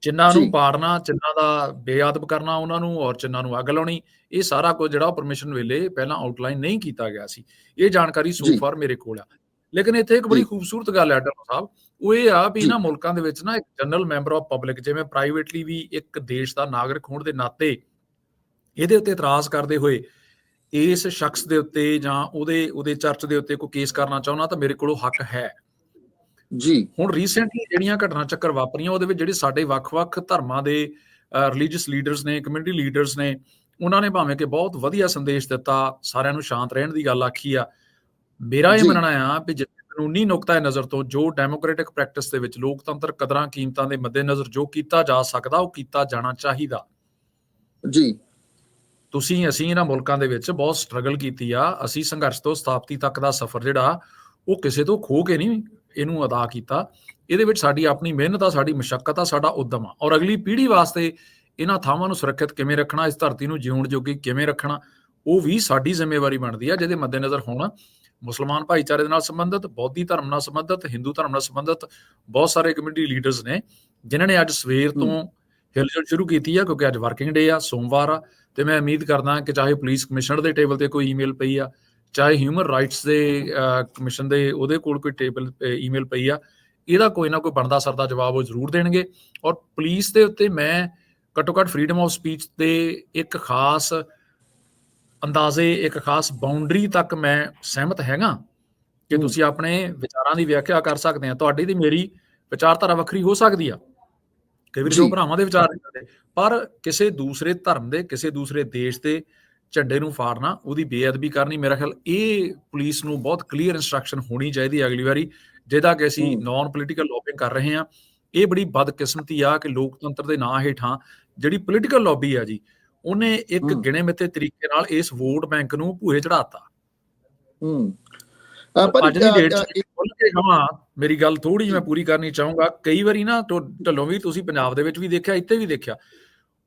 ਚਿੰਨਾਂ ਜੀ। ਨੂੰ ਪਾੜਨਾ ਚਿੰਨਾਂ ਦਾ ਬੇਅਦਬ ਕਰਨਾ ਉਹਨਾਂ ਨੂੰ ਔਰ ਚਿੰਨਾਂ ਨੂੰ ਅੱਗ ਲਾਉਣੀ ਇਹ ਸਾਰਾ ਕੁਝ ਜਿਹੜਾ ਪਰਮਿਸ਼ਨ ਵੇਲੇ ਪਹਿਲਾਂ ਆਊਟਲਾਈਨ ਨਹੀਂ ਕੀਤਾ ਗਿਆ ਸੀ ਇਹ ਜਾਣਕਾਰੀ ਸੋ। ਫਾਰ ਮੇਰੇ ਕੋਲ ਆ ਲੇਕਿਨ ਇੱਥੇ ਇੱਕ ਬੜੀ। ਖੂਬਸੂਰਤ ਗੱਲ ਹੈ ਡਾਕਟਰ ਸਾਹਿਬ ਉਹ ਇਹ ਆ ਵੀ। ਇਹਨਾਂ ਮੁਲਕਾਂ ਦੇ ਵਿੱਚ ਨਾ ਇੱਕ ਜਨਰਲ ਮੈਂਬਰ ਆਫ ਪਬਲਿਕ ਜਿਵੇਂ ਪ੍ਰਾਈਵੇਟਲੀ ਵੀ ਇੱਕ ਦੇਸ਼ ਦਾ ਨਾਗਰਿਕ ਹੋਣ ਦੇ ਨਾਤੇ ਇਹਦੇ ਉੱਤੇ ਇਤਰਾਜ਼ ਕਰਦੇ ਹੋਏ ਇਸ ਸ਼ਖਸ ਦੇ ਉੱਤੇ ਜਾਂ ਉਹਦੇ ਉਹਦੇ ਚਰਚ ਦੇ ਉੱਤੇ ਕੋਈ ਕੇਸ ਕਰਨਾ ਚਾਹੁੰਦਾ ਤਾਂ ਮੇਰੇ ਕੋਲੋਂ ਹੱਕ ਹੈ ਜੀ। ਹੁਣ ਰੀਸੈਂਟਲੀ ਜਿਹੜੀਆਂ ਘਟਨਾ ਚੱਕਰ ਵਾਪਰੀਆਂ ਉਹਦੇ ਵਿੱਚ ਜਿਹੜੇ ਸਾਡੇ ਵੱਖ-ਵੱਖ ਧਰਮਾਂ ਦੇ ਰਿਲੀਜੀਅਸ ਲੀਡਰਸ ਨੇ ਕਮਿਊਨਿਟੀ ਲੀਡਰਸ ਨੇ ਉਹਨਾਂ ਨੇ ਭਾਵੇਂ ਕਿ ਬਹੁਤ ਵਧੀਆ ਸੰਦੇਸ਼ ਦਿੱਤਾ ਸਾਰਿਆਂ ਨੂੰ ਸ਼ਾਂਤ ਰਹਿਣ ਦੀ ਗੱਲ ਆਖੀ ਆ। ਮੇਰਾ ਇਹ। ਮੰਨਣਾ ਆ ਵੀ ਜਿੱਥੇ ਕਾਨੂੰਨੀ ਨੁਕਤਾ ਨਜ਼ਰ ਤੋਂ ਜੋ ਡੈਮੋਕ੍ਰੈਟਿਕ ਪ੍ਰੈਕਟਿਸ ਦੇ ਵਿੱਚ ਲੋਕਤੰਤਰ ਕਦਰਾਂ ਕੀਮਤਾਂ ਦੇ ਮੱਦੇਨਜ਼ਰ ਜੋ ਕੀਤਾ ਜਾ ਸਕਦਾ ਉਹ ਕੀਤਾ ਜਾਣਾ ਚਾਹੀਦਾ। ਜੀ। ਤੁਸੀਂ ਅਸੀਂ ਇਹਨਾਂ ਮੁਲਕਾਂ ਦੇ ਵਿੱਚ ਬਹੁਤ ਸਟਰਗਲ ਕੀਤੀ ਆ। ਅਸੀਂ ਸੰਘਰਸ਼ ਤੋਂ ਸਥਾਪਤੀ ਤੱਕ ਦਾ ਸਫ਼ਰ ਜਿਹੜਾ ਉਹ ਕਿਸੇ ਤੋਂ ਖੋ ਕੇ ਨਹੀਂ ਇਹਨੂੰ ਅਦਾ ਕੀਤਾ। ਇਹਦੇ ਵਿੱਚ ਸਾਡੀ ਆਪਣੀ ਮਿਹਨਤ ਆ ਸਾਡੀ ਮਸ਼ੱਕਤ ਆ ਸਾਡਾ ਉਦਮ ਆ। ਔਰ ਅਗਲੀ ਪੀੜ੍ਹੀ ਵਾਸਤੇ ਇਹਨਾਂ ਥਾਵਾਂ ਨੂੰ ਸੁਰੱਖਿਅਤ ਕਿਵੇਂ ਰੱਖਣਾ ਇਸ ਧਰਤੀ ਨੂੰ ਜਿਉਣ ਜੋਗੀ ਕਿਵੇਂ ਰੱਖਣਾ ਉਹ ਵੀ ਸਾਡੀ ਜ਼ਿੰਮੇਵਾਰੀ ਬਣਦੀ ਆ ਜਿਹਦੇ ਮੱਦੇਨਜ਼ਰ ਹੁਣ ਮੁਸਲਮਾਨ ਭਾਈਚਾਰੇ ਦੇ ਨਾਲ ਸੰਬੰਧਿਤ ਬੌද්ධੀ ਧਰਮ ਨਾਲ ਸੰਬੰਧਿਤ ਹਿੰਦੂ ਧਰਮ ਨਾਲ ਸੰਬੰਧਿਤ ਬਹੁਤ ਸਾਰੇ ਕਮਿਊਨਿਟੀ ਲੀਡਰਸ ਨੇ ਜਿਨ੍ਹਾਂ ਨੇ ਅੱਜ ਸਵੇਰ ਤੋਂ ਹਿਲਜੁਲ ਸ਼ੁਰੂ ਕੀਤੀ ਆ ਕਿਉਂਕਿ ਅੱਜ ਵਰਕਿੰਗ ਡੇ ਆ ਸੋਮਵਾਰ ਆ ਤੇ ਮੈਂ ਉਮੀਦ ਕਰਦਾ ਕਿ ਚਾਹੇ ਪੁਲਿਸ ਕਮਿਸ਼ਨਰ ਦੇ ਟੇਬਲ ਤੇ ਕੋਈ ਈਮੇਲ ਪਈ ਆ ਚਾਹੇ ਹਿਊਮਨ ਰਾਈਟਸ ਦੇ ਕਮਿਸ਼ਨ ਦੇ ਉਹਦੇ ਕੋਲ ਕੋਈ ਟੇਬਲ ਈਮੇਲ ਪਈ ਆ ਇਹਦਾ ਕੋਈ ਨਾ ਕੋਈ ਬਣਦਾ ਸਰਦਾ ਜਵਾਬ ਉਹ ਜ਼ਰੂਰ ਦੇਣਗੇ ਔਰ ਪੁਲਿਸ ਦੇ ਉੱਤੇ ਮੈਂ ਘੱਟੋ ਘੱਟ ਫਰੀडम ਆਫ ਸਪੀਚ ਦੇ ਇੱਕ ਖਾਸ ਅੰਦਾਜ਼ੇ ਇੱਕ ਖਾਸ ਬਾਉਂਡਰੀ ਤੱਕ ਮੈਂ ਸਹਿਮਤ ਹੈਗਾ ਕਿ। ਤੁਸੀਂ ਆਪਣੇ ਵਿਚਾਰਾਂ ਦੀ ਵਿਆਖਿਆ ਕਰ ਸਕਦੇ ਆ ਤੁਹਾਡੀ ਤੇ ਮੇਰੀ ਵਿਚਾਰਧਾਰਾ ਵੱਖਰੀ ਹੋ ਸਕਦੀ ਆ ਕਈ ਵਾਰੀ ਜੀ। ਭਰਾਵਾਂ ਦੇ ਵਿਚਾਰ ਨਹੀਂ ਪਰ ਕਿਸੇ ਦੂਸਰੇ ਧਰਮ ਦੇ ਕਿਸੇ ਦੂਸਰੇ ਦੇਸ਼ ਦੇ ਝੰਡੇ ਨੂੰ ਫਾੜਨਾ ਉਹਦੀ ਬੇਅਦਬੀ ਕਰਨੀ ਮੇਰਾ ਖਿਆਲ ਇਹ ਪੁਲਿਸ ਨੂੰ ਬਹੁਤ ਕਲੀਅਰ ਇਨਸਟਰਕਸ਼ਨ ਹੋਣੀ ਚਾਹੀਦੀ ਅਗਲੀ ਵਾਰੀ ਜਿਹਦਾ ਕਿ ਅਸੀਂ। ਨਾਨ ਪੋਲੀਟੀਕਲ ਲੌਬਿੰਗ ਕਰ ਰਹੇ ਹਾਂ ਇਹ ਬੜੀ ਬਦਕਿਸਮਤੀ ਆ ਕਿ ਲੋਕਤੰਤਰ ਦੇ ਨਾਂ ਹੇਠਾਂ ਜਿਹੜੀ ਪੋਲੀਟੀਕਲ ਲੌਬੀ ਆ ਜੀ ਉਹਨੇ ਇੱਕ। ਗਿਣੇ ਮਿੱਥੇ ਤਰੀਕੇ ਨਾਲ ਇਸ ਵੋਟ ਬੈਂਕ ਨੂੰ ਭੂਏ ਚੜਾਤਾ ਹੂੰ ਪਰ ਅੱਜ ਦੀ ਡੇਟ ਖੁੱਲ ਕੇ ਕਹਾਂ ਮੇਰੀ ਗੱਲ ਥੋੜੀ ਜਿਹੀ ਮੈਂ ਪੂਰੀ ਕਰਨੀ ਚਾਹੂੰਗਾ ਕਈ ਵਾਰੀ ਨਾ ਢੱਲੋਂ ਵੀ ਤੁਸੀਂ ਪੰਜਾਬ ਦੇ ਵਿੱਚ ਵੀ ਦੇਖਿਆ ਇੱਥੇ ਵੀ ਦੇਖਿਆ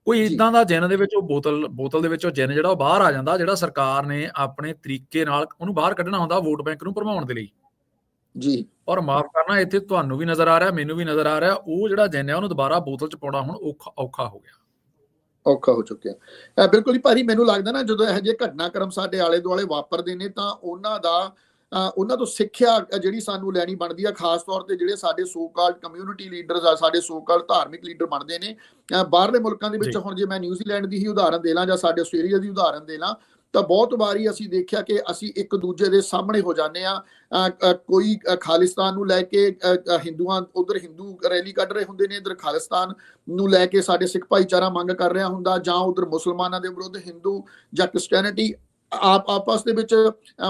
ਕੋਈ। ਇਦਾਂ ਦਾ ਜਿਨ ਦੇ ਵਿੱਚ ਉਹ ਬੋਤਲ ਬੋਤਲ ਦੇ ਵਿੱਚੋਂ ਜਿਨ ਜਿਹੜਾ ਉਹ ਬਾਹਰ ਆ ਜਾਂਦਾ ਜਿਹੜਾ ਸਰਕਾਰ ਨੇ ਆਪਣੇ ਤਰੀਕੇ ਨਾਲ ਉਹਨੂੰ ਬਾਹਰ ਕੱਢਣਾ ਹੁੰਦਾ ਵੋਟ ਬੈਂਕ ਨੂੰ ਭਰਮਾਉਣ ਦੇ ਲਈ। ਜੀ। ਔਰ ਮਾਫ ਕਰਨਾ ਇੱਥੇ ਤੁਹਾਨੂੰ ਵੀ ਨਜ਼ਰ ਆ ਰਿਹਾ ਮੈਨੂੰ ਵੀ ਨਜ਼ਰ ਆ ਰਿਹਾ ਉਹ ਜਿਹੜਾ ਜਿਨ ਹੈ ਉਹਨੂੰ ਦੁਬਾਰਾ ਬੋਤਲ 'ਚ ਪਾਉਣਾ ਹੁਣ ਔਖਾ ਔਖਾ ਹੋ ਗਿਆ। ਔਖਾ ਹੋ ਚੁੱਕਿਆ। ਬਿਲਕੁਲ ਹੀ ਭਾਰੀ ਮੈਨੂੰ ਲੱਗਦਾ ਨਾ ਜਦੋਂ ਇਹੋ ਜਿਹੇ ਘਟਨਾਕ੍ਰਮ ਸਾਡੇ ਆਲੇ ਦੁਆਲੇ ਵਾਪਰਦੇ ਨੇ ਤਾਂ ਉਹਨਾਂ ਦਾ ਉਹਨਾਂ ਤੋਂ ਸਿੱਖਿਆ ਜਿਹੜੀ ਸਾਨੂੰ ਲੈਣੀ ਬਣਦੀ ਆ ਖਾਸ ਤੌਰ ਤੇ ਜਿਹੜੇ ਸਾਡੇ ਸੋ ਕਾਲਡ ਕਮਿਊਨਿਟੀ ਲੀਡਰਸ ਆ ਸਾਡੇ ਸੋ ਕਾਲਡ ਧਾਰਮਿਕ ਲੀਡਰ ਬਣਦੇ ਨੇ ਬਾਹਰਲੇ ਮੁਲਕਾਂ ਦੇ ਵਿੱਚ। ਹੁਣ ਜੇ ਮੈਂ ਨਿਊਜ਼ੀਲੈਂਡ ਦੀ ਹੀ ਉਦਾਹਰਨ ਦੇ ਲਾਂ ਜਾਂ ਸਾਡੇ ਆਸਟ੍ਰੇਲੀਆ ਦੀ ਉਦਾਹਰਨ ਦੇ ਲਾਂ ਤਾਂ ਬਹੁਤ ਵਾਰੀ ਅਸੀਂ ਦੇਖਿਆ ਕਿ ਅਸੀਂ ਇੱਕ ਦੂਜੇ ਦੇ ਸਾਹਮਣੇ ਹੋ ਜਾਂਦੇ ਆ ਕੋਈ ਖਾਲਿਸਤਾਨ ਨੂੰ ਲੈ ਕੇ ਹਿੰਦੂਆਂ ਉਧਰ ਹਿੰਦੂ ਰੈਲੀ ਕੱਢ ਰਹੇ ਹੁੰਦੇ ਨੇ ਇਧਰ ਖਾਲਿਸਤਾਨ ਨੂੰ ਲੈ ਕੇ ਸਾਡੇ ਸਿੱਖ ਭਾਈਚਾਰਾ ਮੰਗ ਕਰ ਰਿਹਾ ਹੁੰਦਾ ਜਾਂ ਉਧਰ ਮੁਸਲਮਾਨਾਂ ਦੇ ਵਿਰੁੱਧ ਹਿੰਦੂ ਜਾਂ ਕ੍ਰਿਸਚੀਅਨਿਟੀ ਆਪ ਆਪਸ ਦੇ ਵਿੱਚ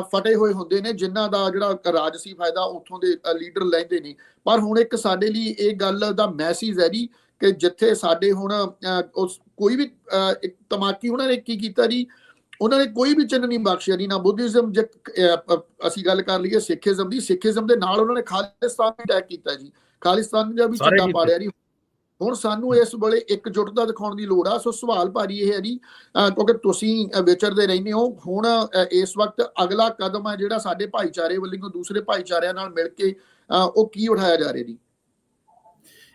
ਫਟੇ ਹੋਏ ਹੁੰਦੇ ਨੇ ਜਿਨ੍ਹਾਂ ਦਾ ਜਿਹੜਾ ਰਾਜਸੀ ਫਾਇਦਾ ਉੱਥੋਂ ਦੇ ਲੀਡਰ ਲੈਂਦੇ ਨੇ। ਪਰ ਹੁਣ ਇੱਕ ਸਾਡੇ ਲਈ ਇਹ ਗੱਲ ਦਾ ਮੈਸੇਜ ਹੈ ਜੀ ਕਿ ਜਿੱਥੇ ਸਾਡੇ ਹੁਣ ਉਸ ਕੋਈ ਵੀ ਇੱਕ ਤਮਾਕੀ ਉਹਨਾਂ ਨੇ ਕੀ ਕੀਤਾ ਜੀ? ਉਹਨਾਂ ਨੇ ਕੋਈ ਵੀ ਚਿੰਨ੍ਹ ਨਹੀਂ ਬਖਸ਼ਿਆ ਜੀ ਨਾ ਬੁੱਧਿਜ਼ਮ ਜੇ ਅਸੀਂ ਗੱਲ ਕਰ ਲਈਏ ਸਿੱਖੀਜ਼ਮ ਦੀ ਸਿੱਖੀਜ਼ਮ ਦੇ ਨਾਲ ਉਹਨਾਂ ਨੇ ਖਾਲਿਸਤਾਨ ਵੀ ਅਟੈਕ ਕੀਤਾ ਜੀ। ਖਾਲਿਸਤਾਨ ਦਾ ਵੀ ਕੀਤੇ। ਪਾੜਿਆ ਜੀ। ਹੁਣ ਸਾਨੂੰ ਇਸ ਵੇਲੇ ਇਕਜੁੱਟਤਾ ਦਿਖਾਉਣ ਦੀ ਲੋੜ ਆ। ਸੋ ਸਵਾਲ ਭਾਰੀ ਇਹ ਹੈ ਜੀ ਕਿਉਂਕਿ ਤੁਸੀਂ ਵਿਚਰਦੇ ਰਹਿੰਦੇ ਹੋ। ਹੁਣ ਇਸ ਵਕਤ ਅਗਲਾ ਕਦਮ ਹੈ ਜਿਹੜਾ ਸਾਡੇ ਭਾਈਚਾਰੇ ਵੱਲੋਂ ਦੂਸਰੇ ਭਾਈਚਾਰਿਆਂ ਨਾਲ ਮਿਲ ਕੇ ਉਹ ਕੀ ਉਠਾਇਆ ਜਾ ਰਿਹਾ ਜੀ?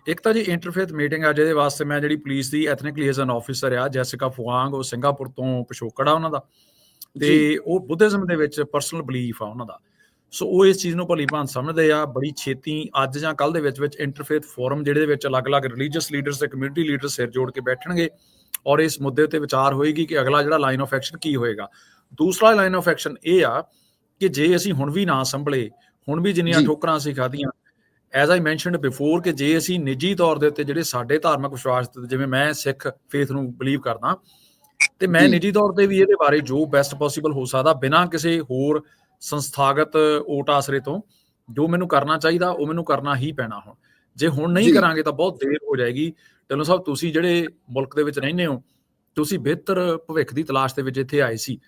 ਇੱਕ ਤਾਂ ਜੀ ਇੰਟਰਫੇਥ ਮੀਟਿੰਗ ਆ ਜਿਹਦੇ ਵਾਸਤੇ ਮੈਂ ਜਿਹੜੀ ਪੁਲਿਸ ਦੀ ਐਥਨਿਕ ਲੀਜ਼ਨ ਆਫੀਸਰ ਆ ਜੈਸਿਕਾ ਫੁਆਂਗ ਉਹ ਸਿੰਗਾਪੁਰ ਤੋਂ ਪਿਛੋਕੜ ਉਹਨਾਂ ਦਾ। ਤੇ ਉਹ ਬੁੱਧਿਜ਼ਮ ਦੇ ਵਿੱਚ ਪਰਸਨਲ ਬਲੀਫ ਆ ਉਹਨਾਂ ਦਾ। ਸੋ ਉਹ ਇਸ ਚੀਜ਼ ਨੂੰ ਭਲੀ ਭਾਂਤ ਸਮਝਦੇ ਆ ਬੜੀ ਛੇਤੀ ਅੱਜ ਜਾਂ ਕੱਲ ਦੇ ਵਿੱਚ ਵਿੱਚ ਇੰਟਰਫੇਥ ਫੋਰਮ ਜਿਹੜੇ ਦੇ ਵਿੱਚ ਅਲੱਗ-ਅਲੱਗ ਰਿਲੀਜੀਅਸ ਲੀਡਰਸ ਤੇ ਕਮਿਊਨਿਟੀ ਲੀਡਰ ਸਿਰ ਜੋੜ ਕੇ ਬੈਠਣਗੇ ਔਰ ਇਸ ਮੁੱਦੇ ਤੇ ਵਿਚਾਰ ਹੋਏਗੀ ਕਿ ਅਗਲਾ ਜਿਹੜਾ ਲਾਈਨ ਆਫ ਐਕਸ਼ਨ ਕੀ ਹੋਏਗਾ ਦੂਸਰਾ ਲਾਈਨ ਆਫ ਐਕਸ਼ਨ ਇਹ ਆ ਕਿ ਜੇ ਅਸੀਂ ਹੁਣ ਵੀ ਨਾ ਸੰਭਲੇ ਹੁਣ ਵੀ ਜਿੰਨੀਆਂ। ਠੋਕਰਾਂ ਅਸੀਂ ਖਾਧੀਆਂ ਐਜ਼ ਆਈ ਮੈਂਸ਼ਨਡ ਬਿਫੋਰ ਕਿ ਜੇ ਅਸੀਂ ਨਿੱਜੀ ਤੌਰ ਦੇ ਉੱਤੇ ਜਿਹੜੇ ਸਾਡੇ ਧਾਰਮਿਕ ਵਿਸ਼ਵਾਸ ਤੇ ਜਿਵੇਂ ਮੈਂ ਸਿੱਖ ਫੇਥ ਨੂੰ ਬਲੀਵ ਕਰਦਾ ਤੇ ਮੈਂ। ਨਿੱਜੀ ਤੌਰ ਤੇ ਵੀ ਇਹਦੇ ਬਾਰੇ ਜੋ ਬੈਸਟ ਪੋਸੀਬਲ ਹੋ ਸਕਦਾ ਬਿਨਾਂ ਕਿਸੇ ਹੋਰ ਸੰਸਥਾਗਤ ਓਟ ਆਸਰੇ ਤੋਂ ਜੋ ਮੈਨੂੰ ਕਰਨਾ ਚਾਹੀਦਾ ਉਹ ਮੈਨੂੰ ਕਰਨਾ ਹੀ ਪੈਣਾ ਹੁਣ। ਜੇ ਹੁਣ ਨਹੀਂ ਕਰਾਂਗੇ ਤਾਂ ਬਹੁਤ ਦੇਰ ਹੋ ਜਾਏਗੀ। ਢਿੱਲੋਂ ਸਾਹਿਬ ਤੁਸੀਂ ਜਿਹੜੇ ਮੁਲਕ ਦੇ ਵਿੱਚ ਰਹਿੰਦੇ ਹੋ ਤੁਸੀਂ ਬਿਹਤਰ ਭਵਿੱਖ ਦੀ ਤਲਾਸ਼ ਦੇ ਵਿੱਚ ਇੱਥੇ ਆਏ ਸੀ।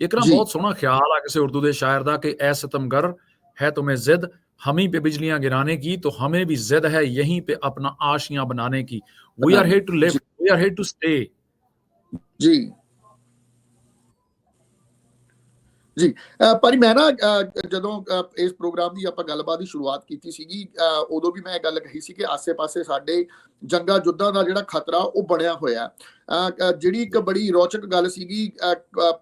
ਇੱਕ ਨਾ ਬਹੁਤ ਸੋਹਣਾ ਖਿਆਲ ਆ ਕਿਸੇ ਉਰਦੂ ਦੇ ਸ਼ਾਇਰ ਦਾ ਕਿ ਐ ਸਤਮਗਰ ਹੈ ਤੁਮੇ ਜ਼ਿੱਦ ਹਮੀ ਪੇ ਬਿਜਲੀਆਂ ਗਿਰਾਨੇ ਕੀ ਤੋ ਹਮੇ ਵੀ ਜ਼ਿੱਦ ਹੈ ਯਹੀਂ ਪੇ ਆਪਣਾ ਆਸ਼ੀਆਂ ਬਣਾਨੇ ਕੀ। We are here to live we are here to stay ਜੀ। ਜੀ ਪਰ ਮੈਂ ਨਾ ਜਦੋਂ ਇਸ ਪ੍ਰੋਗਰਾਮ ਦੀ ਆਪਾਂ ਗੱਲਬਾਤ ਦੀ ਸ਼ੁਰੂਆਤ ਕੀਤੀ ਸੀਗੀ ਉਦੋਂ ਵੀ ਮੈਂ ਇਹ ਗੱਲ ਕਹੀ ਸੀ ਕਿ ਆਸੇ-ਪਾਸੇ ਸਾਡੇ ਜੰਗਾਂ ਜੁੱਦਾਂ ਦਾ ਜਿਹੜਾ ਖਤਰਾ ਉਹ ਬਣਿਆ ਹੋਇਆ ਜਿਹੜੀ ਇੱਕ ਬੜੀ ਰੌਚਕ ਗੱਲ ਸੀਗੀ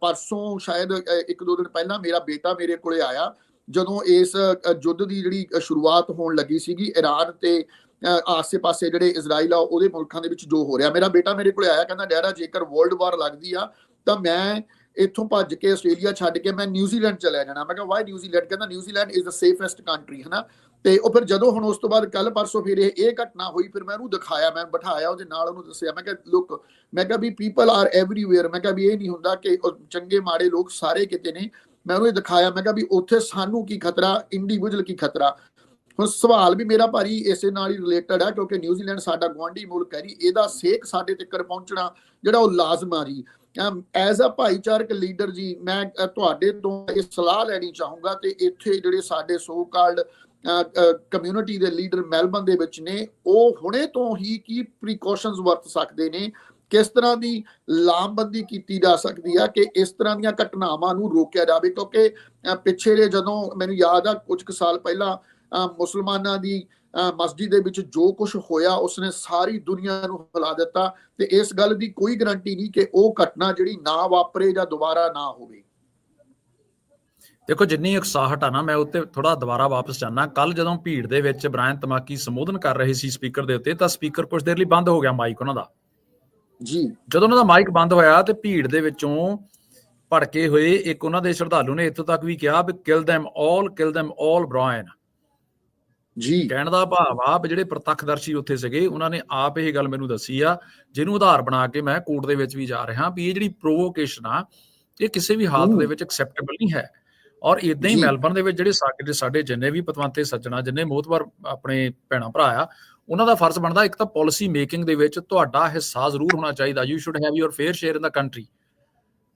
ਪਰਸੋਂ ਸ਼ਾਇਦ ਇੱਕ ਦੋ ਦਿਨ ਪਹਿਲਾਂ ਮੇਰਾ ਬੇਟਾ ਮੇਰੇ ਕੋਲੇ ਆਇਆ ਜਦੋਂ ਇਸ ਅ, ਯੁੱਧ ਦੀ ਜਿਹੜੀ ਸ਼ੁਰੂਆਤ ਹੋਣ ਲੱਗੀ ਸੀਗੀ ਇਰਾਨ ਤੇ ਅ, ਆਸੇ-ਪਾਸੇ ਜਿਹੜੇ ਇਜ਼ਰਾਈਲ ਆ ਉਹਦੇ ਮੁਲਕਾਂ ਦੇ ਵਿੱਚ ਜੋ ਹੋ ਰਿਹਾ। ਮੇਰਾ ਬੇਟਾ ਮੇਰੇ ਕੋਲੇ ਆਇਆ ਕਹਿੰਦਾ ਡੈਡਾ ਜੇਕਰ ਵਰਲਡ ਵਾਰ ਲੱਗਦੀ ਆ ਤਾਂ ਮੈਂ ਇੱਥੋਂ ਭੱਜ ਕੇ ਆਸਟ੍ਰੇਲੀਆ ਛੱਡ ਕੇ ਮੈਂ ਨਿਊਜ਼ੀਲੈਂਡ ਚਲਿਆ ਜਾਣਾ। ਮੈਂ ਕਿਹਾ ਵਾਈ ਨਿਊਜ਼ੀਲੈਂਡ ਕਹਿੰਦਾ New Zealand is the safest country ਹਨਾ? ਤੇ ਉਹ ਫਿਰ ਜਦੋਂ ਹੁਣ ਉਸ ਤੋਂ ਬਾਅਦ ਕੱਲ ਪਰਸੋਂ ਫਿਰ ਇਹ ਇਹ ਘਟਨਾ ਹੋਈ, ਫਿਰ ਮੈਂ ਉਹਨੂੰ ਦਿਖਾਇਆ, ਮੈਂ ਬਿਠਾਇਆ ਉਹਦੇ ਨਾਲ, ਉਹਨੂੰ ਦੱਸਿਆ। ਮੈਂ ਕਿਹਾ ਲੁੱਕ ਮੈਂ ਕਿਹਾ ਵੀ ਪੀਪਲ ਆਰ ਐਵਰੀਵੇਅਰ ਮੈਂ ਕਿਹਾ ਵੀ ਇਹ ਨਹੀਂ ਹੁੰਦਾ ਕਿ ਚੰਗੇ, ਮਾੜੇ ਲੋਕ ਸਾਰੇ ਕਿਤੇ ਨੇ। ਮੈਂ ਉਹਨੂੰ ਇਹ ਦਿਖਾਇਆ, ਮੈਂ ਕਿਹਾ ਵੀ ਉੱਥੇ ਸਾਨੂੰ ਕੀ ਖਤਰਾ? ਇੰਡੀਵਿਜੂਅਲ ਕੀ ਖਤਰਾ? ਹੁਣ ਸਵਾਲ ਵੀ ਮੇਰਾ ਭਾਰੀ ਇਸੇ ਨਾਲ ਹੀ ਰਿਲੇਟਡ ਹੈ ਕਿਉਂਕਿ ਨਿਊਜ਼ੀਲੈਂਡ ਸਾਡਾ ਗੁਆਂਢੀ ਮੁਲਕ ਹੈ ਜੀ, ਇਹਦਾ ਸੇਕ ਸਾਡੇ ਤੱਕ ਪਹੁੰਚਣਾ ਜਿਹੜਾ ਉਹ ਲਾਜ਼ਮ ਆ ਜੀ। Um, ਐਜ਼ ਅ ਭਾਈਚਾਰਕ ਲੀਡਰ ਜੀ, ਮੈਂ ਤੁਹਾਡੇ ਤੋਂ ਇਹ ਸਲਾਹ ਲੈਣੀ ਚਾਹੂੰਗਾ ਤੇ ਇੱਥੇ ਜਿਹੜੇ ਸਾਡੇ ਸੋ ਕਾਲਡ ਕਮਿਊਨਿਟੀ ਦੇ ਲੀਡਰ ਮੈਲਬਨ ਦੇ ਵਿੱਚ ਨੇ, ਉਹ ਹੁਣੇ ਤੋਂ ਹੀ ਕੀ ਪ੍ਰੀਕਾਸ਼ਨਸ ਵਰਤ ਸਕਦੇ ਨੇ, ਕਿਸ ਤਰ੍ਹਾਂ ਦੀ ਲਾਮਬੰਦੀ ਕੀਤੀ ਜਾ ਸਕਦੀ ਆ, ਕਿ ਇਸ ਤਰ੍ਹਾਂ ਦੀਆਂ ਘਟਨਾਵਾਂ ਨੂੰ ਰੋਕਿਆ ਜਾਵੇ, ਕਿਉਂਕਿ ਪਿੱਛੇ ਦੇ ਜਦੋਂ, ਮੈਨੂੰ ਯਾਦ ਆ ਕੁਝ ਕੁ ਸਾਲ ਪਹਿਲਾਂ ਮੁਸਲਮਾਨਾਂ ਦੀ ਮਸਜਿਦ ਦੇ ਵਿੱਚ ਜੋ ਕੁਝ ਹੋਇਆ ਉਸਨੇ ਸਾਰੀ ਦੁਨੀਆ ਨੂੰ ਹਿਲਾ ਦਿੱਤਾ ਤੇ ਇਸ ਗੱਲ ਦੀ ਕੋਈ ਗਾਰੰਟੀ ਨਹੀਂ ਕਿ ਉਹ ਘਟਨਾ ਜਿਹੜੀ ਨਾ ਵਾਪਰੇ ਜਾਂ ਦੁਬਾਰਾ ਨਾ ਹੋਵੇ। ਦੇਖੋ ਜਿੰਨੀ ਉਕਸਾਹਟ ਆ ਨਾ ਮੈਂ ਉੱਤੇ ਥੋੜਾ ਦੁਬਾਰਾ ਵਾਪਸ ਜਾਣਾ ਕੱਲ ਜਦੋਂ ਭੀੜ ਦੇ ਵਿੱਚ ਬ੍ਰਾਇਨ ਤਮਾਕੀ ਸੰਬੋਧਨ ਕਰ ਰਹੇ ਸੀ ਸਪੀਕਰ ਦੇ ਉੱਤੇ ਤਾਂ ਸਪੀਕਰ ਕੁਝ ਦੇਰ ਲਈ ਬੰਦ ਹੋ ਗਿਆ ਮਾਈਕ ਉਹਨਾਂ ਦਾ। ਜੀ। ਜਦੋਂ ਉਹਨਾਂ ਦਾ ਮਾਈਕ ਬੰਦ ਹੋਇਆ ਤੇ ਭੀੜ ਦੇ ਵਿੱਚੋਂ ਭੜਕੇ ਹੋਏ ਇੱਕ ਉਹਨਾਂ ਦੇ ਸ਼ਰਧਾਲੂ ਨੇ ਇੱਥੋਂ ਤੱਕ ਵੀ ਕਿਹਾ ਵੀ kill them all kill them all Brian ji. ਕਹਿਣ ਦਾ ਭਾਵ ਆ ਵੀ ਜਿਹੜੇ ਪ੍ਰਤੱਖਦਰਸ਼ੀ ਉੱਥੇ ਸੀਗੇ ਉਹਨਾਂ ਨੇ ਆਪ ਇਹ ਗੱਲ ਮੈਨੂੰ ਦੱਸੀ ਆ ਜਿਹਨੂੰ ਆਧਾਰ ਬਣਾ ਕੇ ਮੈਂ ਕੋਰਟ ਦੇ ਵਿੱਚ ਵੀ ਜਾ ਰਿਹਾ ਵੀ ਇਹ ਜਿਹੜੀ ਪ੍ਰੋਵੋਕੇਸ਼ਨ ਆ ਇਹ ਕਿਸੇ ਵੀ ਹਾਲਤ ਦੇ ਵਿੱਚ ਐਕਸੈਪਟੇਬਲ ਨਹੀਂ ਹੈ। ਔਰ ਇਦਾਂ ਹੀ। ਮੈਲਬਰਨ ਦੇ ਵਿੱਚ ਜਿਹੜੇ ਸਾਡੇ ਸਾਡੇ ਜਿੰਨੇ ਵੀ ਪਤਵੰਤੇ ਸੱਜਣਾ ਜਿੰਨੇ ਮੋਤਬਰ ਆਪਣੇ ਭੈਣਾ ਭਰਾ ਆ ਉਹਨਾਂ ਦਾ ਫਰਜ਼ ਬਣਦਾ ਇੱਕ ਤਾਂ ਪਾਲਿਸੀ ਮੇਕਿੰਗ ਦੇ ਵਿੱਚ ਤੁਹਾਡਾ ਹਿੱਸਾ ਜ਼ਰੂਰ ਹੋਣਾ ਚਾਹੀਦਾ। You should have your fair share in the country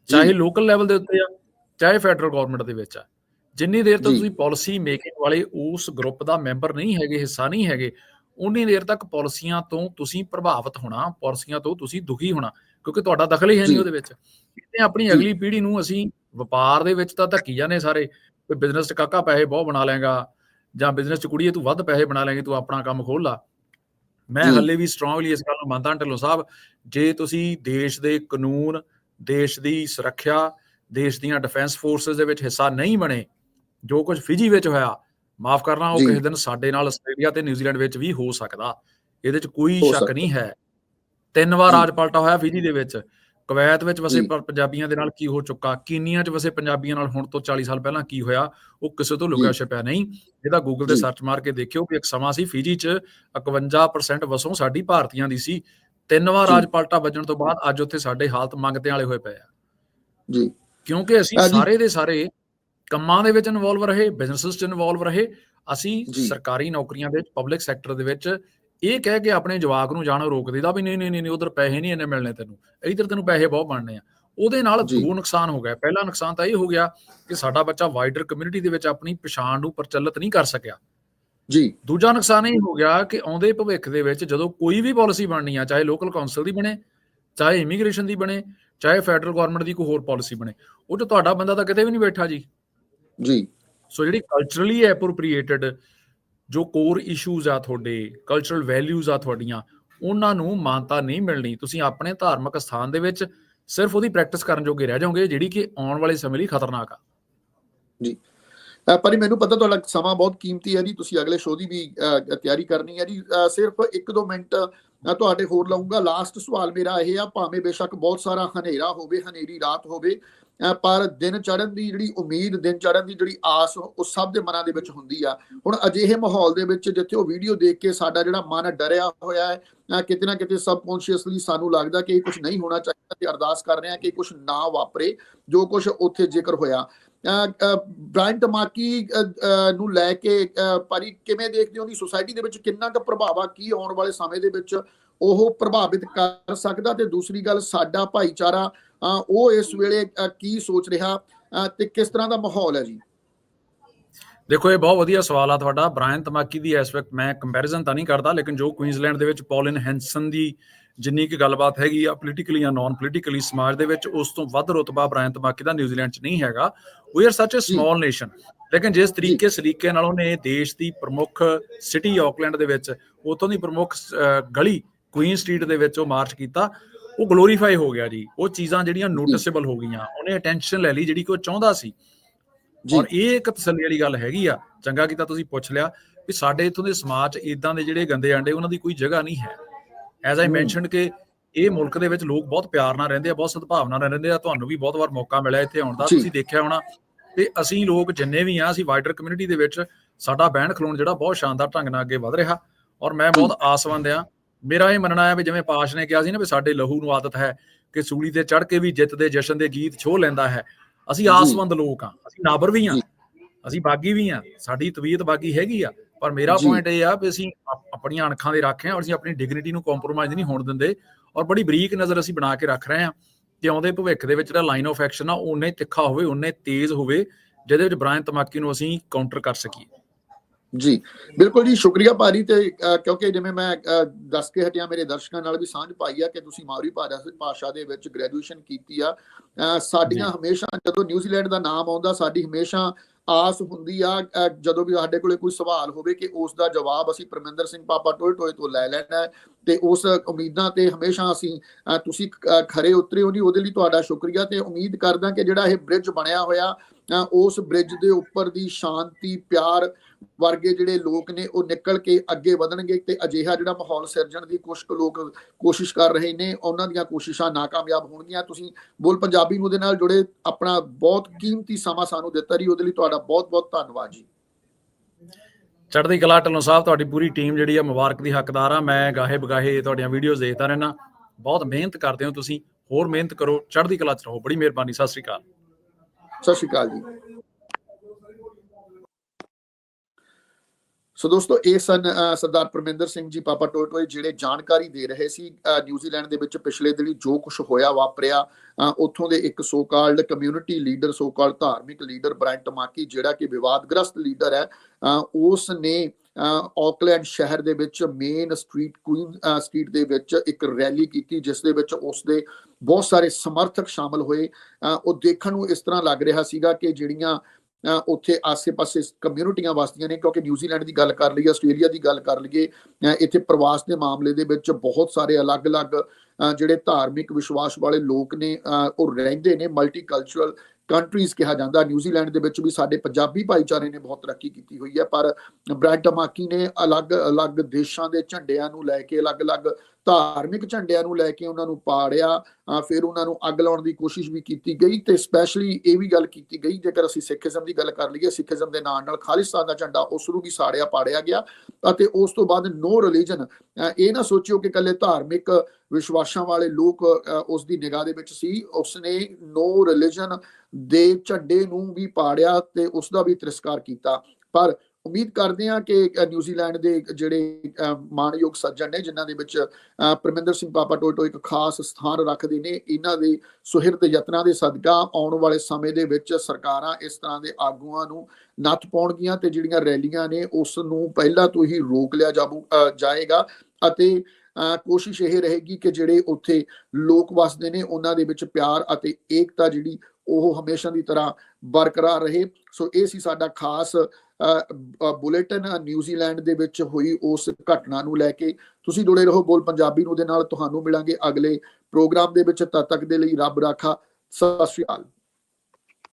ਚਾਹੇ ਲੋਕਲ ਲੈਵਲ ਦੇ ਉੱਤੇ ਆ ਚਾਹੇ ਫੈਡਰਲ ਗਵਰਨਮੈਂਟ ਦੇ ਵਿੱਚ ਆ। ਜਿੰਨੀ ਦੇਰ ਤੱਕ। ਤੁਸੀਂ ਪਾਲਿਸੀ ਮੇਕਿੰਗ ਵਾਲੇ ਉਸ ਗਰੁੱਪ ਦਾ ਮੈਂਬਰ ਨਹੀਂ ਹੈਗੇ ਹਿੱਸਾ ਨਹੀਂ ਹੈਗੇ ਉਨੀ ਦੇਰ ਤੱਕ ਪਾਲਿਸੀਆਂ ਤੋਂ ਤੁਸੀਂ ਪ੍ਰਭਾਵਿਤ ਹੋਣਾ ਪਾਲਿਸੀਆਂ ਤੋਂ ਤੁਸੀਂ ਦੁਖੀ ਹੋਣਾ ਕਿਉਂਕਿ ਤੁਹਾਡਾ ਦਖਲ ਹੀ ਹੈ ਨਹੀਂ। ਉਹਦੇ ਵਿੱਚ ਤੇ ਆਪਣੀ। ਅਗਲੀ ਪੀੜ੍ਹੀ ਨੂੰ ਅਸੀਂ ਵਪਾਰ ਦੇ ਵਿੱਚ ਤਾਂ ਧੱਕੀ ਜਾਂਦੇ ਸਾਰੇ ਕੋਈ ਬਿਜ਼ਨਸ 'ਚ ਕਾਕਾ ਪੈਸੇ ਬਹੁਤ ਬਣਾ ਲੇਗਾ ਜਾਂ ਬਿਜ਼ਨਸ 'ਚ ਕੁੜੀਏ ਤੂੰ ਵੱਧ ਪੈਸੇ ਬਣਾ ਲੇਂਗੇ ਤੂੰ ਆਪਣਾ ਕੰਮ ਖੋਲ ਲਾ ਮੈਂ। ਹੱਲੇ ਵੀ ਸਟਰੋਂਗਲੀ ਇਸ ਗੱਲ ਨੂੰ ਮੰਨਦਾ ਢਿੱਲੋਂ ਸਾਹਿਬ ਜੇ ਤੁਸੀਂ ਦੇਸ਼ ਦੇ ਕਾਨੂੰਨ ਦੇਸ਼ ਦੀ ਸੁਰੱਖਿਆ ਦੇਸ਼ ਦੀਆਂ ਡਿਫੈਂਸ ਫੋਰਸਸ ਦੇ ਵਿੱਚ ਹਿੱਸਾ ਨਹੀਂ ਬਣੇ ਜੋ ਕੁਝ ਫਿਜੀ ਵਿੱਚ ਹੋਇਆ ਮਾਫ ਕਰਨਾ ਉਹ। ਕਿਸੇ ਦਿਨ ਸਾਡੇ ਨਾਲ ਆਸਟ੍ਰੇਲੀਆ ਤੇ ਨਿਊਜ਼ੀਲੈਂਡ ਵਿੱਚ ਵੀ ਹੋ ਸਕਦਾ ਇਹਦੇ 'ਚ ਕੋਈ ਸ਼ੱਕ। ਨਹੀਂ ਹੈ ਤਿੰਨ ਵਾਰ। ਰਾਜ ਪਲਟਾ ਹੋਇਆ ਫਿਜੀ ਦੇ ਵਿੱਚ ਕੁਵੈਤ ਵਿੱਚ ਵਸੇ ਪੰਜਾਬੀਆਂ ਦੇ ਨਾਲ ਕੀ ਹੋ ਚੁੱਕਾ ਕੀਨੀਆ 'ਚ ਵਸੇ ਪੰਜਾਬੀਆਂ ਨਾਲ ਹੁਣ ਤੋਂ 40 ਸਾਲ ਪਹਿਲਾਂ ਕੀ ਹੋਇਆ ਉਹ ਕਿਸੇ ਤੋਂ ਲੁਕਿਆ। ਛਿਪਿਆ ਨਹੀਂ ਇਹਦਾ ਗੂਗਲ ਤੇ। ਸਰਚ ਮਾਰ ਕੇ ਦੇਖਿਓ ਕਿ ਇੱਕ ਸਮਾਂ ਸੀ ਫਿਜੀ 'ਚ 51% ਵਸੋਂ ਸਾਡੀ ਭਾਰਤੀਆਂ ਦੀ ਸੀ ਤਿੰਨ ਵਾਰ। ਰਾਜ ਪਲਟਾ ਵੱਜਣ ਤੋਂ ਬਾਅਦ ਅੱਜ ਉੱਥੇ ਸਾਡੇ ਹਾਲਤ ਮੰਗਤੇ ਵਾਲੇ ਹੋਏ ਪਏ ਆ ਜੀ ਕਿਉਂਕਿ ਅਸੀਂ। ਸਾਰੇ ਦੇ ਸਾਰੇ ਕੰਮਾਂ ਦੇ ਵਿੱਚ ਇਨਵੋਲਵ ਰਹੇ ਬਿਜ਼ਨੈਸਸ 'ਚ ਇਨਵੋਲਵ ਰਹੇ ਅਸੀਂ। ਸਰਕਾਰੀ ਨੌਕਰੀਆਂ ਦੇ ਵਿੱਚ ਪਬਲਿਕ ਸੈਕਟਰ ਦੇ ਵਿੱਚ ਇਹ ਕਹਿ ਕੇ ਆਪਣੇ ਜਵਾਕ ਨੂੰ ਜਾਣੋ ਰੋਕ ਦਿੱਤਾ ਵੀ ਨਹੀਂ ਨਹੀਂ ਨਹੀਂ ਉਧਰ ਪੈਸੇ ਨਹੀਂ ਇੰਨੇ ਮਿਲਣੇ ਤੈਨੂੰ ਇਧਰ ਤੈਨੂੰ ਪੈਸੇ ਬਹੁਤ ਬਣਨੇ ਆ। ਉਹਦੇ ਨਾਲ। ਦੋ ਨੁਕਸਾਨ ਹੋ ਗਿਆ ਪਹਿਲਾ ਨੁਕਸਾਨ ਤਾਂ ਇਹ ਹੋ ਗਿਆ ਕਿ ਸਾਡਾ ਬੱਚਾ ਵਾਈਡਰ ਕਮਿਊਨਿਟੀ ਦੇ ਵਿੱਚ ਆਪਣੀ ਪਛਾਣ ਨੂੰ ਪ੍ਰਚਲਿਤ ਨਹੀਂ ਕਰ ਸਕਿਆ। ਜੀ। ਦੂਜਾ ਨੁਕਸਾਨ ਇਹ ਹੋ ਗਿਆ ਕਿ ਆਉਂਦੇ ਭਵਿੱਖ ਦੇ ਵਿੱਚ ਜਦੋਂ ਕੋਈ ਵੀ ਪਾਲਿਸੀ ਬਣਨੀ ਆ ਚਾਹੇ ਲੋਕਲ ਕਾਉਂਸਲ ਦੀ ਬਣੇ ਚਾਹੇ ਇਮੀਗ੍ਰੇਸ਼ਨ ਦੀ ਬਣੇ ਚਾਹੇ ਫੈਡਰਲ ਗਵਰਨਮੈਂਟ ਦੀ ਕੋਈ ਹੋਰ ਪਾਲਿਸੀ ਬਣੇ ਉਹ 'ਚ ਤੁਹਾਡਾ ਬੰਦਾ ਤਾਂ ਕਿਤੇ ਵੀ ਨਹੀਂ ਬੈਠਾ ਜੀ। ਜੀ। ਸੋ ਜਿਹੜੀ ਕਲਚਰਲੀ ਐਪਰੋਪ੍ਰੀਏਟਡ ਜੋ ਕੋਰ ਇਸ਼ੂਜ਼ ਆ ਤੁਹਾਡੇ ਕਲਚਰਲ ਵੈਲਿਊਜ਼ ਆ ਤੁਹਾਡੀਆਂ ਉਹਨਾਂ ਨੂੰ ਮਾਨਤਾ ਨਹੀਂ ਮਿਲਣੀ। ਤੁਸੀਂ ਆਪਣੇ ਧਾਰਮਿਕ ਸਥਾਨ ਦੇ ਵਿੱਚ ਸਿਰਫ ਉਹਦੀ ਪ੍ਰੈਕਟਿਸ ਕਰਨ ਜੋਗੇ ਰਹਿ ਜਾਓਗੇ ਜਿਹੜੀ ਕਿ ਆਉਣ ਵਾਲੇ ਸਮੇਂ ਲਈ ਖਤਰਨਾਕ ਆ। ਅ, ਪਰ ਜੀ ਮੈਨੂੰ ਪਤਾ ਤੁਹਾਡਾ ਸਮਾਂ ਬਹੁਤ ਕੀਮਤੀ ਹੈ ਜੀ। ਤੁਸੀਂ ਅਗਲੇ ਸ਼ੋਅ ਦੀ ਵੀ ਤਿਆਰੀ ਕਰਨੀ ਹੈ ਜੀ। ਸਿਰਫ 1-2 ਮਿੰਟ ਤੁਹਾਡੇ ਹੋਰ ਲਵਾਂਗਾ ਲਾਸਟ ਸਵਾਲ ਮੇਰਾ ਇਹ ਆ, ਭਾਵੇਂ ਬੇਸ਼ੱਕ ਬਹੁਤ ਸਾਰਾ ਹਨੇਰਾ ਹੋਵੇ, ਹਨੇਰੀ ਰਾਤ ਹੋਵੇ ਪਰ ਦਿਨ ਚੜਨ ਦੀ ਜਿਹੜੀ ਉਮੀਦ, ਦਿਨ ਚੜਨ ਦੀ ਜਿਹੜੀ ਆਸ, ਉਹ ਸਭ ਦੇ ਮਨਾਂ ਦੇ ਵਿੱਚ ਹੁੰਦੀ ਆ। ਹੁਣ ਅਜਿਹੇ ਮਾਹੌਲ ਦੇ ਵਿੱਚ ਜਿੱਥੇ ਉਹ ਵੀਡੀਓ ਦੇਖ ਕੇ ਸਾਡਾ ਜਿਹੜਾ ਮਨ ਡਰਿਆ ਹੋਇਆ ਹੈ ਕਿਤੇ ਨਾ ਕਿਤੇ ਸਬਕੌਂਸ਼ੀਅਸਲੀ ਸਾਨੂੰ ਲੱਗਦਾ ਕਿ ਇਹ ਕੁਝ ਨਹੀਂ ਹੋਣਾ ਚਾਹੀਦਾ ਤੇ ਅਰਦਾਸ ਕਰ ਰਹੇ ਹਾਂ ਕਿ ਕੁਝ ਨਾ ਵਾਪਰੇ, ਜੋ ਕੁਝ ਉੱਥੇ ਜ਼ਿਕਰ ਹੋਇਆ। ਬ੍ਰਾਇਨ ਟਮਾਕੀ ਨੂੰ ਲੈ ਕੇ ਅ, ਕਿਵੇਂ ਦੇਖਦੇ ਹੋ ਦੀ ਸੁਸਾਇਟੀ ਦੇ ਵਿੱਚ ਕਿੰਨਾ ਕੁ ਪ੍ਰਭਾਵ ਆ ਕੀ ਆਉਣ ਵਾਲੇ ਸਮੇਂ ਦੇ ਵਿੱਚ ਉਹ ਪ੍ਰਭਾਵਿਤ ਕਰ ਸਕਦਾ? ਤੇ ਦੂਸਰੀ ਗੱਲ ਸਾਡਾ ਭਾਈਚਾਰਾ ਉਹ ਇਸ ਵੇਲੇ ਕੀ ਸੋਚ ਰਿਹਾ? ਤੇ ਕਿਸ ਤਰ੍ਹਾਂ ਦਾ ਮਾਹੌਲ ਹੈ ਜੀ? ਦੇਖੋ ਇਹ ਬਹੁਤ ਵਧੀਆ ਸਵਾਲ ਆ ਤੁਹਾਡਾ। ਬ੍ਰਾਇਨ ਤਮਾਕੀ ਦੀ ਇਸ ਵਕਤ ਮੈਂ ਕੰਪੈਰੀਜ਼ਨ ਤਾਂ ਨਹੀਂ ਕਰਦਾ ਲੇਕਿਨ ਜੋ ਕੁਈਨਜ਼ਲੈਂਡ ਦੇ ਵਿੱਚ ਪੌਲਿਨ ਹੈਂਸਨ ਦੀ ਜਿੰਨੀ ਕੀ ਗੱਲਬਾਤ ਹੈਗੀ ਆ ਪੋਲੀਟੀਕਲੀ ਜਾਂ ਨਾਨ ਪੋਲੀਟੀਕਲੀ ਸਮਾਜ ਦੇ ਵਿੱਚ ਉਸ ਤੋਂ ਵੱਧ ਰੁਤਬਾ ਬ੍ਰਾਇਨ ਤਮਾਕੀ ਦਾ ਨਿਊਜ਼ੀਲੈਂਡ 'ਚ ਨਹੀਂ ਹੈਗਾ। ਵੀ ਆਰ ਸੱਚ ਅ। ਸਮਾਲ ਨੇਸ਼ਨ ਲੇਕਿਨ ਜਿਸ ਤਰੀਕੇ ਸਲੀਕੇ ਨਾਲ ਉਹਨੇ ਦੇਸ਼ ਦੀ ਪ੍ਰਮੁੱਖ ਸਿਟੀ ਆਕਲੈਂਡ ਦੇ ਵਿੱਚ ਉਤੋਂ ਦੀ ਪ੍ਰਮੁੱਖ ਗਲੀ ਕੁਈਨ ਸਟਰੀਟ ਦੇ ਵਿੱਚ ਉਹ ਮਾਰਚ ਕੀਤਾ ਉਹ ਗਲੋਰੀਫਾਈ ਹੋ ਗਿਆ ਜੀ। ਉਹ ਚੀਜ਼ਾਂ ਜਿਹੜੀਆਂ ਨੋਟਿਸੇਬਲ ਹੋ ਗਈਆਂ ਉਹਨੇ ਅਟੈਂਸ਼ਨ ਲੈ ਲਈ ਜਿਹੜੀ ਕਿ ਉਹ ਚਾਹੁੰਦਾ ਸੀ। ਔਰ ਇਹ ਇੱਕ ਤਸੱਲੀ ਵਾਲੀ ਗੱਲ ਹੈਗੀ ਆ। ਚੰਗਾ ਕੀਤਾ ਤੁਸੀਂ ਪੁੱਛ ਲਿਆ ਵੀ ਸਾਡੇ ਇਥੋਂ ਦੇ ਸਮਾਜ ਇਦਾਂ ਦੇ ਜਿਹੜੇ ਗੰਦੇ ਆਂਡੇ ਉਹਨਾਂ ਦੀ ਕੋਈ ਜਗ੍ਹਾ ਨਹੀਂ ਹੈ। As I. ਮੈਂਸ਼ਨਡ ਕਿ ਇਹ ਮੁਲਕ ਦੇ ਵਿੱਚ ਲੋਕ ਬਹੁਤ ਪਿਆਰ ਨਾਲ ਰਹਿੰਦੇ ਆ ਬਹੁਤ ਸਦਭਾਵਨਾ ਨਾਲ ਰਹਿੰਦੇ ਆ ਤੁਹਾਨੂੰ ਵੀ ਬਹੁਤ ਵਾਰ ਮੌਕਾ ਮਿਲਿਆ ਇੱਥੇ ਆਉਣ ਦਾ। ਤੁਸੀਂ ਦੇਖਿਆ ਹੋਣਾ ਤੇ ਅਸੀਂ ਲੋਕ ਜਿੰਨੇ ਵੀ ਆ ਅਸੀਂ ਵਾਈਡਰ ਕਮਿਊਨਿਟੀ ਦੇ ਵਿੱਚ ਸਾਡਾ ਬਹਿਣ ਖਲੋਣ ਜਿਹੜਾ ਬਹੁਤ ਸ਼ਾਨਦਾਰ ਢੰਗ ਨਾਲ ਅੱਗੇ ਵਧ ਰਿਹਾ ਔਰ ਮੈਂ ਬਹੁਤ ਆਸਵੰਦ ਆ ਮੇਰਾ ਇਹ ਮੰਨਣਾ ਹੈ ਵੀ ਜਿਵੇਂ ਪਾਸ਼ ਨੇ ਕਿਹਾ ਸੀ ਨਾ ਵੀ ਸਾਡੇ ਲਹੂ ਨੂੰ ਆਦਤ ਹੈ ਕਿ ਸੂਲੀ ਤੇ ਚੜ ਕੇ ਵੀ ਜਿੱਤ ਦੇ ਜਸ਼ਨ ਦੇ ਗੀਤ ਛੋ ਲੈਂਦਾ ਹੈ ਅਸੀਂ। ਆਸਵੰਦ ਲੋਕ ਆ ਅਸੀਂ ਨਾਬਰ ਵੀ ਆ। ਅਸੀਂ ਬਾਗੀ ਵੀ ਆ ਸਾਡੀ ਤਬੀਅਤ ਬਾਗੀ ਹੈਗੀ ਆ ਪਰ ਮੇਰਾ। ਪੁਆਇੰਟ ਇਹ ਆ ਵੀ ਅਸੀਂ ਆਪ- ਆਪਣੀਆਂ ਅਣਖਾਂ ਦੇ ਰੱਖੇ ਆ ਔਰ ਅਸੀਂ ਆਪਣੀ ਡਿਗਨਿਟੀ ਨੂੰ ਕੰਪਰੋਮਾਈਜ਼ ਨਹੀਂ ਹੋਣ ਦਿੰਦੇ ਔਰ ਬੜੀ ਬਰੀਕ ਨਜ਼ਰ ਅਸੀਂ ਬਣਾ ਕੇ ਰੱਖ ਰਹੇ ਆ ਕਿ ਆਉਂਦੇ ਭਵਿੱਖ ਦੇ ਵਿੱਚ ਜਿਹੜਾ ਲਾਈਨ ਆਫ ਐਕਸ਼ਨ ਆ ਉਹਨੇ ਤਿੱਖਾ ਹੋਵੇ ਉਹਨੇ ਤੇਜ਼ ਹੋਵੇ ਜਿਹਦੇ ਵਿੱਚ ਬ੍ਰਾਇਨ ਤਮਾਕੀ ਨੂੰ ਅਸੀਂ ਕਾਊਂਟਰ ਕਰ ਸਕੀਏ। ਜੀ ਬਿਲਕੁਲ ਜੀ ਸ਼ੁਕਰੀਆ ਭਾਰੀ ਤੇ ਕਿਉਂਕਿ ਜਿਵੇਂ ਮੈਂ ਦੱਸ ਕੇ ਹਟਿਆ ਮੇਰੇ ਦਰਸ਼ਕਾਂ ਨਾਲ ਵੀ ਸਾਂਝ ਪਾਈ ਆ ਕਿ ਤੁਸੀਂ ਮਾਉਰੀ ਭਾਸ਼ਾ ਦੇ ਵਿੱਚ ਗ੍ਰੈਜੂਏਸ਼ਨ ਕੀਤੀ ਆ। ਸਾਡੀਆਂ ਹਮੇਸ਼ਾ ਜਦੋਂ ਨਿਊਜ਼ੀਲੈਂਡ ਦਾ ਨਾਮ ਆਉਂਦਾ ਸਾਡੀ ਹਮੇਸ਼ਾ ਆਸ ਹੁੰਦੀ ਆ ਜਦੋਂ ਵੀ ਸਾਡੇ ਕੋਲੇ ਕੋਈ ਸਵਾਲ ਹੋਵੇ ਕਿ ਉਸ ਦਾ ਜਵਾਬ ਅਸੀਂ ਪਰਮਿੰਦਰ ਸਿੰਘ ਪਾਪਾ ਟੋਏ ਟੋਏ ਤੋਂ ਲੈ ਲੈਣਾ ਤੇ ਉਸ ਉਮੀਦਾਂ ਤੇ ਹਮੇਸ਼ਾ ਅਸੀਂ ਅ, ਤੁਸੀਂ ਖਰੇ ਉਤਰੇ ਹੋ ਜੀ ਉਹਦੇ ਲਈ ਤੁਹਾਡਾ ਸ਼ੁਕਰੀਆ ਤੇ ਉਮੀਦ ਕਰਦਾ ਕਿ ਜਿਹੜਾ ਇਹ ਬ੍ਰਿਜ ਬਣਿਆ ਹੋਇਆ ਉਸ ਬ੍ਰਿਜ ਦੇ ਉੱਪਰ ਦੀ ਸ਼ਾਂਤੀ, ਪਿਆਰ ਵਰਗੇ ਜਿਹੜੇ ਲੋਕ ਨੇ, ਉਹ ਨਿਕਲ ਕੇ ਅੱਗੇ ਵਧਣਗੇ ਤੇ ਅਜਿਹਾ ਜਿਹੜਾ ਮਾਹੌਲ ਸਿਰਜਣ ਦੀ ਕੁਝ ਕੁ ਲੋਕ ਕੋਸ਼ਿਸ਼ ਕਰ ਰਹੇ ਨੇ, ਉਹਨਾਂ ਦੀਆਂ ਕੋਸ਼ਿਸ਼ਾਂ ਨਾਕਾਮਯਾਬ ਹੋਣਗੀਆਂ। ਤੁਸੀਂ ਬੋਲ ਪੰਜਾਬੀ ਨੂੰ ਦੇ ਨਾਲ ਜੁੜੇ, ਆਪਣਾ ਬਹੁਤ ਕੀਮਤੀ ਸਮਾਂ ਸਾਨੂੰ ਦਿੱਤਾ ਜੀ, ਉਹਦੇ ਲਈ ਤੁਹਾਡਾ ਬਹੁਤ ਬਹੁਤ ਧੰਨਵਾਦ ਜੀ। ਚੜ੍ਹਦੀ ਕਲਾ ਟੱਲੋਂ ਸਾਹਿਬ, ਤੁਹਾਡੀ ਪੂਰੀ ਟੀਮ ਜਿਹੜੀ ਆ ਮੁਬਾਰਕ ਦੀ ਹੱਕਦਾਰ ਆ। ਮੈਂ ਗਾਹੇ ਬਗਾਹੇ ਤੁਹਾਡੀਆਂ ਵੀਡੀਓਜ਼ ਦੇਖਦਾ ਰਹਿਣਾ ਬਹੁਤ ਮਿਹਨਤ ਕਰਦੇ ਹੋ ਤੁਸੀਂ, ਹੋਰ ਮਿਹਨਤ ਕਰੋ, ਚੜ੍ਹਦੀ ਕਲਾ ਚ ਰਹੋ। ਬੜੀ ਮਿਹਰਬਾਨੀ, ਸਤਿ ਸ੍ਰੀ ਅਕਾਲ। ਸਤਿ ਸ਼੍ਰੀ ਅਕਾਲ ਜੀ। ਸੋ ਦੋਸਤੋ ਇਹ ਸਨ ਸਰਦਾਰ ਪਰਮਿੰਦਰ ਸਿੰਘ ਜੀ ਪਾਪਾ ਟੋਏ ਟੋਏ ਜਿਹੜੇ ਜਾਣਕਾਰੀ ਦੇ ਰਹੇ ਸੀ ਅ, ਨਿਊਜ਼ੀਲੈਂਡ ਦੇ ਵਿੱਚ ਪਿਛਲੇ ਦਿਨੀ ਜੋ ਕੁਝ ਹੋਇਆ ਵਾਪਰਿਆ ਅ, ਉੱਥੋਂ ਦੇ ਇੱਕ so called community leader so called ਧਾਰਮਿਕ ਲੀਡਰ ਬ੍ਰਾਇੰਟ ਮਾਕੀ ਜਿਹੜਾ ਕਿ ਵਿਵਾਦਗ੍ਰਸਤ ਲੀਡਰ ਹੈ ਅ, ਉਸ ਨੇ ਆਕਲੈਂਡ ਸ਼ਹਿਰ ਦੇ ਵਿੱਚ ਮੇਨ ਸਟਰੀਟ ਕੁਈਨ ਸਟਰੀਟ ਦੇ ਵਿੱਚ ਇੱਕ ਰੈਲੀ ਕੀਤੀ, ਜਿਸ ਦੇ ਵਿੱਚ ਉਸ ਦੇ ਬਹੁਤ ਸਾਰੇ ਸਮਰਥਕ ਸ਼ਾਮਲ ਹੋਏ। ਉਹ ਦੇਖਣ ਨੂੰ ਇਸ ਤਰ੍ਹਾਂ ਲੱਗ ਰਿਹਾ ਸੀਗਾ ਕਿ ਜਿਹੜੀਆਂ ਉੱਥੇ ਆਸੇ-ਪਾਸੇ ਕਮਿਊਨਿਟੀਆਂ ਵਸਦੀਆਂ ਨੇ, ਕਿਉਂਕਿ ਨਿਊਜ਼ੀਲੈਂਡ ਦੀ ਗੱਲ ਕਰ ਲਈਏ ਆਸਟ੍ਰੇਲੀਆ ਦੀ ਗੱਲ ਕਰ ਲਈਏ ਇੱਥੇ ਪ੍ਰਵਾਸ ਦੇ ਮਾਮਲੇ ਦੇ ਵਿੱਚ ਬਹੁਤ ਸਾਰੇ ਅਲੱਗ-ਅਲੱਗ ਜਿਹੜੇ ਧਾਰਮਿਕ ਵਿਸ਼ਵਾਸ ਵਾਲੇ ਲੋਕ ਨੇ ਉਹ ਰਹਿੰਦੇ ਨੇ ਮਲਟੀਕਲਚਰਲ ਕੰਟਰੀਜ਼ ਕਿਹਾ ਜਾਂਦਾ ਨਿਊਜ਼ੀਲੈਂਡ ਦੇ ਵਿੱਚ ਵੀ ਸਾਡੇ ਪੰਜਾਬੀ ਭਾਈਚਾਰੇ ਨੇ ਬਹੁਤ ਤਰੱਕੀ ਕੀਤੀ ਹੋਈ ਹੈ ਪਰ ਬ੍ਰੈਡ ਟਮਾਕੀ ਨੇ ਅਲੱਗ-ਅਲੱਗ ਦੇਸ਼ਾਂ ਦੇ ਝੰਡਿਆਂ ਨੂੰ ਲੈ ਕੇ ਅਲੱਗ-ਅਲੱਗ ਧਾਰਮਿਕ ਝੰਡਿਆਂ ਨੂੰ ਲੈ ਕੇ ਉਹਨਾਂ ਨੂੰ ਪਾੜਿਆ ਫਿਰ ਉਹਨਾਂ ਨੂੰ ਅੱਗ ਲਾਉਣ ਦੀ ਕੋਸ਼ਿਸ਼ ਵੀ ਕੀਤੀ ਗਈ ਤੇ ਸਪੈਸ਼ਲੀ ਇਹ ਵੀ ਗੱਲ ਕੀਤੀ ਗਈ ਜੇਕਰ ਅਸੀਂ ਸਿੱਖੀਜ਼ਮ ਦੀ ਗੱਲ ਕਰ ਲਈਏ ਸਿੱਖੀਜ਼ਮ ਦੇ ਨਾਲ ਨਾਲ ਖਾਲਿਸਤਾਨ ਦਾ ਝੰਡਾ ਉਸ ਨੂੰ ਵੀ ਸਾੜਿਆ ਪਾੜਿਆ ਗਿਆ ਅਤੇ ਉਸ ਤੋਂ ਬਾਅਦ ਨੋ ਰਿਲੀਜਨ ਇਹ ਨਾ ਸੋਚਿਓ ਕਿ ਕੱਲੇ ਧਾਰਮਿਕ ਵਿਸ਼ਵਾਸਾਂ ਵਾਲੇ ਲੋਕ ਅ, ਉਸ ਦੀ ਨਿਗਾਹ ਦੇ ਵਿੱਚ ਸੀ ਉਸਨੇ ਨੋ ਰਿਲੀਜਨ ਦੇ ਝੰਡੇ ਨੂੰ ਵੀ ਪਾੜਿਆ ਤੇ ਉਸ ਦਾ ਵੀ ਤਿਰਸਕਾਰ ਕੀਤਾ। ਪਰ ਉਮੀਦ ਕਰਦੇ ਹਾਂ ਕਿ ਨਿਊਜ਼ੀਲੈਂਡ ਦੇ ਜਿਹੜੇ ਅ, ਮਾਣਯੋਗ ਸੱਜਣ ਨੇ ਜਿਨ੍ਹਾਂ ਦੇ ਵਿੱਚ ਪਰਮਿੰਦਰ ਸਿੰਘ ਪਾਪਾ ਟੋਇਟੋ ਇੱਕ ਖਾਸ ਸਥਾਨ ਰੱਖਦੇ ਨੇ ਇਹਨਾਂ ਦੇ ਸੁਹਿਰਦ ਯਤਨਾਂ ਦੇ ਸਦਕਾ ਆਉਣ ਵਾਲੇ ਸਮੇਂ ਦੇ ਵਿੱਚ ਸਰਕਾਰਾਂ ਇਸ ਤਰ੍ਹਾਂ ਦੇ ਆਗੂਆਂ ਨੂੰ ਨੱਥ ਪਾਉਣਗੀਆਂ ਤੇ ਜਿਹੜੀਆਂ ਰੈਲੀਆਂ ਨੇ ਉਸ ਨੂੰ ਪਹਿਲਾਂ ਤੋਂ ਹੀ ਰੋਕ ਲਿਆ ਜਾਬੂ ਅ, ਜਾਏਗਾ ਅਤੇ ਅ, ਕੋਸ਼ਿਸ਼ ਇਹ ਰਹੇਗੀ ਕਿ ਜਿਹੜੇ ਉੱਥੇ ਲੋਕ ਵਸਦੇ ਨੇ ਉਹਨਾਂ ਦੇ ਵਿੱਚ ਪਿਆਰ ਅਤੇ ਏਕਤਾ ਜਿਹੜੀ ਉਹ ਹਮੇਸ਼ਾ ਦੀ ਤਰ੍ਹਾਂ ਬਰਕਰਾਰ ਰਹੇ। ਸੋ ਇਹ ਸੀ ਸਾਡਾ ਖਾਸ ਬੁਲੇਟਿਨ ਨਿਊਜ਼ੀਲੈਂਡ ਦੇ ਵਿੱਚ ਹੋਈ ਉਸ ਘਟਨਾ ਨੂੰ ਲੈ ਕੇ। ਤੁਸੀਂ ਜੁੜੇ ਰਹੋ ਬੋਲ ਪੰਜਾਬੀ ਨੂੰ ਦੇ ਨਾਲ ਤੁਹਾਨੂੰ ਮਿਲਾਂਗੇ ਅਗਲੇ ਪ੍ਰੋਗਰਾਮ ਦੇ ਵਿੱਚ। ਤਦ ਤੱਕ ਦੇ ਲਈ ਰੱਬ ਰਾਖਾ। ਸਤਿ ਸ਼੍ਰੀ ਅਕਾਲ।